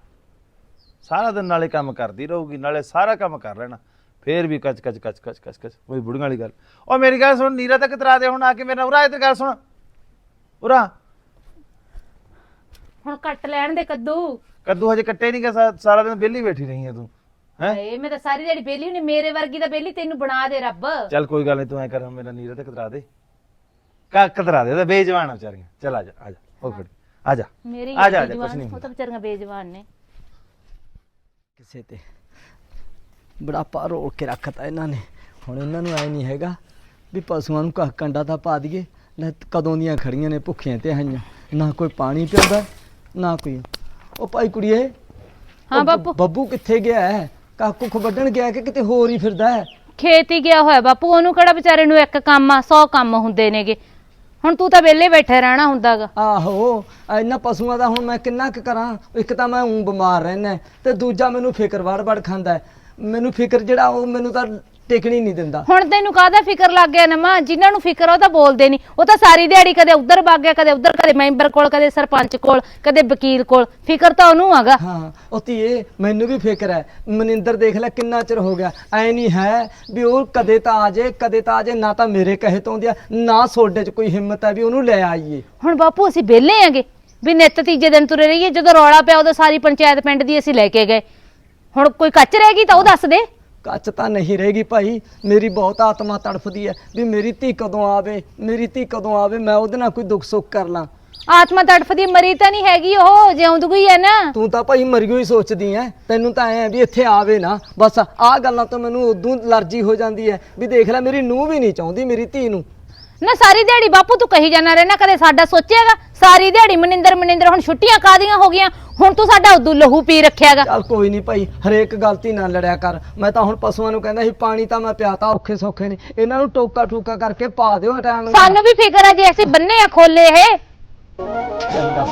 ਸਾਰਾ ਦਿਨ ਨਾਲੇ ਕੰਮ ਕਰਦੀ ਰਹੂਗੀ ਨਾਲੇ ਸਾਰਾ ਕੰਮ ਕਰ ਲੈਣਾ। ਫੇਰ ਵੀ ਕਚ ਕਚ ਕਚ ਕਚ ਕਚ ਕਚ। ਉਹ ਬੁੜੀਆਂ ਵਾਲੀ ਗੱਲ। ਉਹ ਮੇਰੀ ਗੱਲ ਸੁਣ ਨੀਰਾ ਤੱਕ ਤਰਾ ਦੇ ਹੁਣ ਆ ਕੇ ਮੇਰੇ ਉਰਾ ਇਹ ਤੇ ਗੱਲ ਸੁਣ। ਉਰਾ। ਹੁਣ ਕੱਟ ਲੈਣ ਦੇ ਕੱਦੂ। ਕੱਦੂ ਹਜੇ ਕੱਟੇ ਨਹੀਂ ਗਿਆ ਸਾਰਾ ਦਿਨ ਵਿਹਲੀ ਬੈਠੀ ਰਹੀ ਹੈ ਤੂੰ ਹੈ? ਏ ਮੈਂ ਤਾਂ ਸਾਰੀ ਦਿਹਾੜੀ ਬੇਲੀ ਨਹੀਂ ਮੇਰੇ ਵਰਗੀ ਤਾਂ ਬੇਲੀ ਤੈਨੂੰ ਬਣਾ ਦੇ ਰੱਬ। ਚੱਲ ਕੋਈ ਗੱਲ ਨਹੀਂ ਤੂੰ ਐ ਕਰ ਮੇਰਾ ਨੀਰਾ ਤੱਕ ਤਰਾ ਦੇ। ਕਾ ਕਤਰਾ ਦੇ ਤੇ ਬੇਜਵਾਨ ਆ ਵਿਚਾਰੀਆਂ। ਚੱਲ ਆ ਜਾ ਆ ਜਾ ਹੋ ਫੜ ਆ ਜਾ। ਮੇਰੀ ਆ ਜਾ ਆ ਜਾ ਕੁਛ ਨਹੀਂ। ਉਹ ਤਾਂ ਵਿਚਾਰੀਆਂ ਬੇਜਵਾਨ ਨੇ। ਕਿਸੇ ਤੇ ਬੜਾਪਾ ਰੋਲ ਕੇ ਰੱਖਤਾ ਇਹਨਾਂ ਨੇ। ਹੁਣ ਇਹਨਾਂ ਨੂੰ ਐ ਨਹੀਂ ਹੈਗਾ ਵੀ ਪਸ਼ੂਆਂ ਨੂੰ ਕਹ ਕੰਡਾ ਤਾਂ ਪਾ ਦਈਏ ਲੈ ਕਦੋਂ ਦੀਆਂ ਖੜੀਆਂ ਨੇ ਭੁੱਖੀਆਂ ਤੇ ਆਈਆਂ। ਨਾ ਕੋਈ ਪਾਣੀ ਪਿਉਂਦਾ ਨਾ ਕੋਈ। ਉਹ ਭਾਈ ਕੁੜੀਏ ਹਾਂ ਉਹ ਬਾਪੂ। ਬੱਬੂ ਕਿੱਥੇ ਗਿਆ ਹੈ? ਕਾਕੂ ਖੋ ਵੱਢਣ ਗਿਆ ਕਿ ਕਿਤੇ ਹੋਰ ਹੀ ਫਿਰਦਾ ਹੈ? ਖੇਤ ਹੀ ਗਿਆ ਹੋਇਆ ਬਾਪੂ ਉਹਨੂੰ ਕਿਹੜਾ ਵਿਚਾਰੇ ਨੂੰ ਇੱਕ ਕੰਮ ਆ 100 ਕੰਮ ਹੁੰਦੇ ਨੇਗੇ। ਹੁਣ ਤੂੰ ਤਾਂ ਵਿਹਲੇ ਬੈਠੇ ਰਹਿਣਾ ਹੁੰਦਾਗਾ ਆਹੋ ਇਹਨਾਂ ਪਸ਼ੂਆਂ ਦਾ ਹੁਣ ਮੈਂ ਕਿੰਨਾ ਕੁ ਕਰਾਂ ਇੱਕ ਤਾਂ ਮੈਂ ਉਂ ਬਿਮਾਰ ਰਹਿਣਾ ਤੇ ਦੂਜਾ ਮੈਨੂੰ ਫਿਕਰ ਵੜ-ਵੜ ਖਾਂਦਾ ਹੈ। ਮੈਨੂੰ ਫਿਕਰ ਜਿਹੜਾ ਉਹ ਮੈਨੂੰ ਤਾਂ ਟਿਕਣੀ ਨਹੀਂ ਦਿੰਦਾ। ਹੁਣ ਤੈਨੂੰ ਕਾਹਦਾ ਫਿਕਰ ਲੱਗ ਗਿਆ ਨਾ ਮਾਂ ਜਿਨ੍ਹਾਂ ਨੂੰ ਫਿਕਰ ਆ ਉਹ ਤਾਂ ਬੋਲਦੇ ਨਹੀਂ। ਉਹ ਤਾਂ ਸਾਰੀ ਦਿਹਾੜੀ ਕਦੇ ਉੱਧਰ ਵਗ ਗਿਆ ਕਦੇ ਉੱਧਰ ਕਦੇ ਮੈਂਬਰ ਕੋਲ ਕਦੇ ਸਰਪੰਚ ਕੋਲ ਕਦੇ ਵਕੀਲ ਕੋਲ। ਫਿਕਰ ਤਾਂ ਉਹਨੂੰ ਆਗਾ ਹਾਂ ਉਹ ਧੀਏ ਮੈਨੂੰ ਵੀ ਫਿਕਰ ਹੈ। ਮਨਿੰਦਰ ਦੇਖ ਲੈ ਕਿੰਨਾ ਚਿਰ ਹੋ ਗਿਆ। ਐ ਨਹੀਂ ਹੈ ਵੀ ਉਹ ਕਦੇ ਤਾਂ ਆ ਜੇ ਕਦੇ ਤਾਂ ਆ ਜੇ ਨਾ ਤਾਂ ਮੇਰੇ ਕਹੇ ਤੋਂ ਆਉਂਦੀ ਆ ਨਾ ਸੋਡੇ 'ਚ ਕੋਈ ਹਿੰਮਤ ਹੈ ਵੀ ਉਹਨੂੰ ਲੈ ਆਈਏ। ਹੁਣ ਬਾਪੂ ਅਸੀਂ ਵਿਹਲੇ ਆਂਗੇ ਵੀ ਨਿੱਤ ਤੀਜੇ ਦਿਨ ਤੁਰੇ ਰਹੀਏ ਜਦੋਂ ਰੌਲਾ ਪਿਆ ਉਦੋਂ ਸਾਰੀ ਪੰਚਾਇਤ ਪਿੰਡ ਦੀ ਅਸੀਂ ਲੈ ਕੇ ਗਏ। ਹੁਣ ਕੋਈ ਕੱਚ ਰਹਿ ਗਈ ਤਾਂ ਉਹ ਦੱਸ ਦੇ। ਕੱਚ ਤਾਂ ਨਹੀਂ ਰਹੇਗੀ ਭਾਈ। ਮੇਰੀ ਬਹੁਤ ਆਤਮਾ ਤੜਫਦੀ ਹੈ ਵੀ ਮੇਰੀ ਧੀ ਕਦੋਂ ਆਵੇ ਮੇਰੀ ਧੀ ਕਦੋਂ ਆਵੇ ਮੈਂ ਉਹਦੇ ਨਾਲ ਕੋਈ ਦੁੱਖ ਸੁੱਖ ਕਰ ਲਾਂ। ਆਤਮਾ ਤੜਫਦੀ ਮਰੀ ਤਾਂ ਨਹੀਂ ਹੈਗੀ ਉਹ ਜਿਉਂਦ ਗਈ ਹੈ ਨਾ। ਤੂੰ ਤਾਂ ਭਾਈ ਮਰਿਓ ਹੀ ਸੋਚਦੀ ਐ ਤੈਨੂੰ ਤਾਂ ਐ ਵੀ ਇੱਥੇ ਆਵੇ ਨਾ। ਬਸ ਆਹ ਗੱਲਾਂ ਤੋਂ ਮੈਨੂੰ ਉਦੋਂ ਅਲਰਜੀ ਹੋ ਜਾਂਦੀ ਐ ਵੀ ਦੇਖ ਲੈ ਮੇਰੀ ਨੂੰਹ ਵੀ ਨਹੀਂ ਚਾਹੁੰਦੀ ਮੇਰੀ ਧੀ ਨੂੰ। ਨਾ ਸਾਰੀ ਦਿਹਾੜੀ ਬਾਪੂ ਤੂੰ ਕਹੀ ਜਾਣਾ ਰਹਿਣਾ ਕਦੇ ਸਾਡਾ ਸੋਚਿਆਗਾ? ਸਾਰੀ ਦਿਹਾੜੀ ਮਨਿੰਦਰ ਮਨਿੰਦਰ ਹੁਣ ਛੁੱਟੀਆਂ ਕਾਦੀਆਂ ਹੋ ਗਈਆਂ? ਹੁਣ ਤੂੰ ਸਾਡਾ ਉਦੋਂ ਲਹੂ ਪੀ ਰੱਖਿਆਗਾ। ਚੱਲ ਕੋਈ ਨਹੀਂ ਭਾਈ ਹਰੇਕ ਗਲਤੀ ਨਾਲ ਲੜਿਆ ਕਰ। ਮੈਂ ਤਾਂ ਹੁਣ ਪਸ਼ੂਆਂ ਨੂੰ ਕਹਿੰਦਾ ਸੀ ਪਾਣੀ ਤਾਂ ਮੈਂ ਪਿਆਤਾ ਔਖੇ ਸੌਖੇ ਨੇ। ਇਹਨਾਂ ਨੂੰ ਟੋਕਾ ਟੂਕਾ ਕਰਕੇ ਪਾ ਦਿਓ ਟਾਈਮ ਸਾਨੂੰ ਵੀ ਫਿਕਰ ਆ ਜੇ ਅਸੀਂ ਬੰਨੇ ਆ ਖੋਲੇ ਇਹ। ਚੰਗਾ।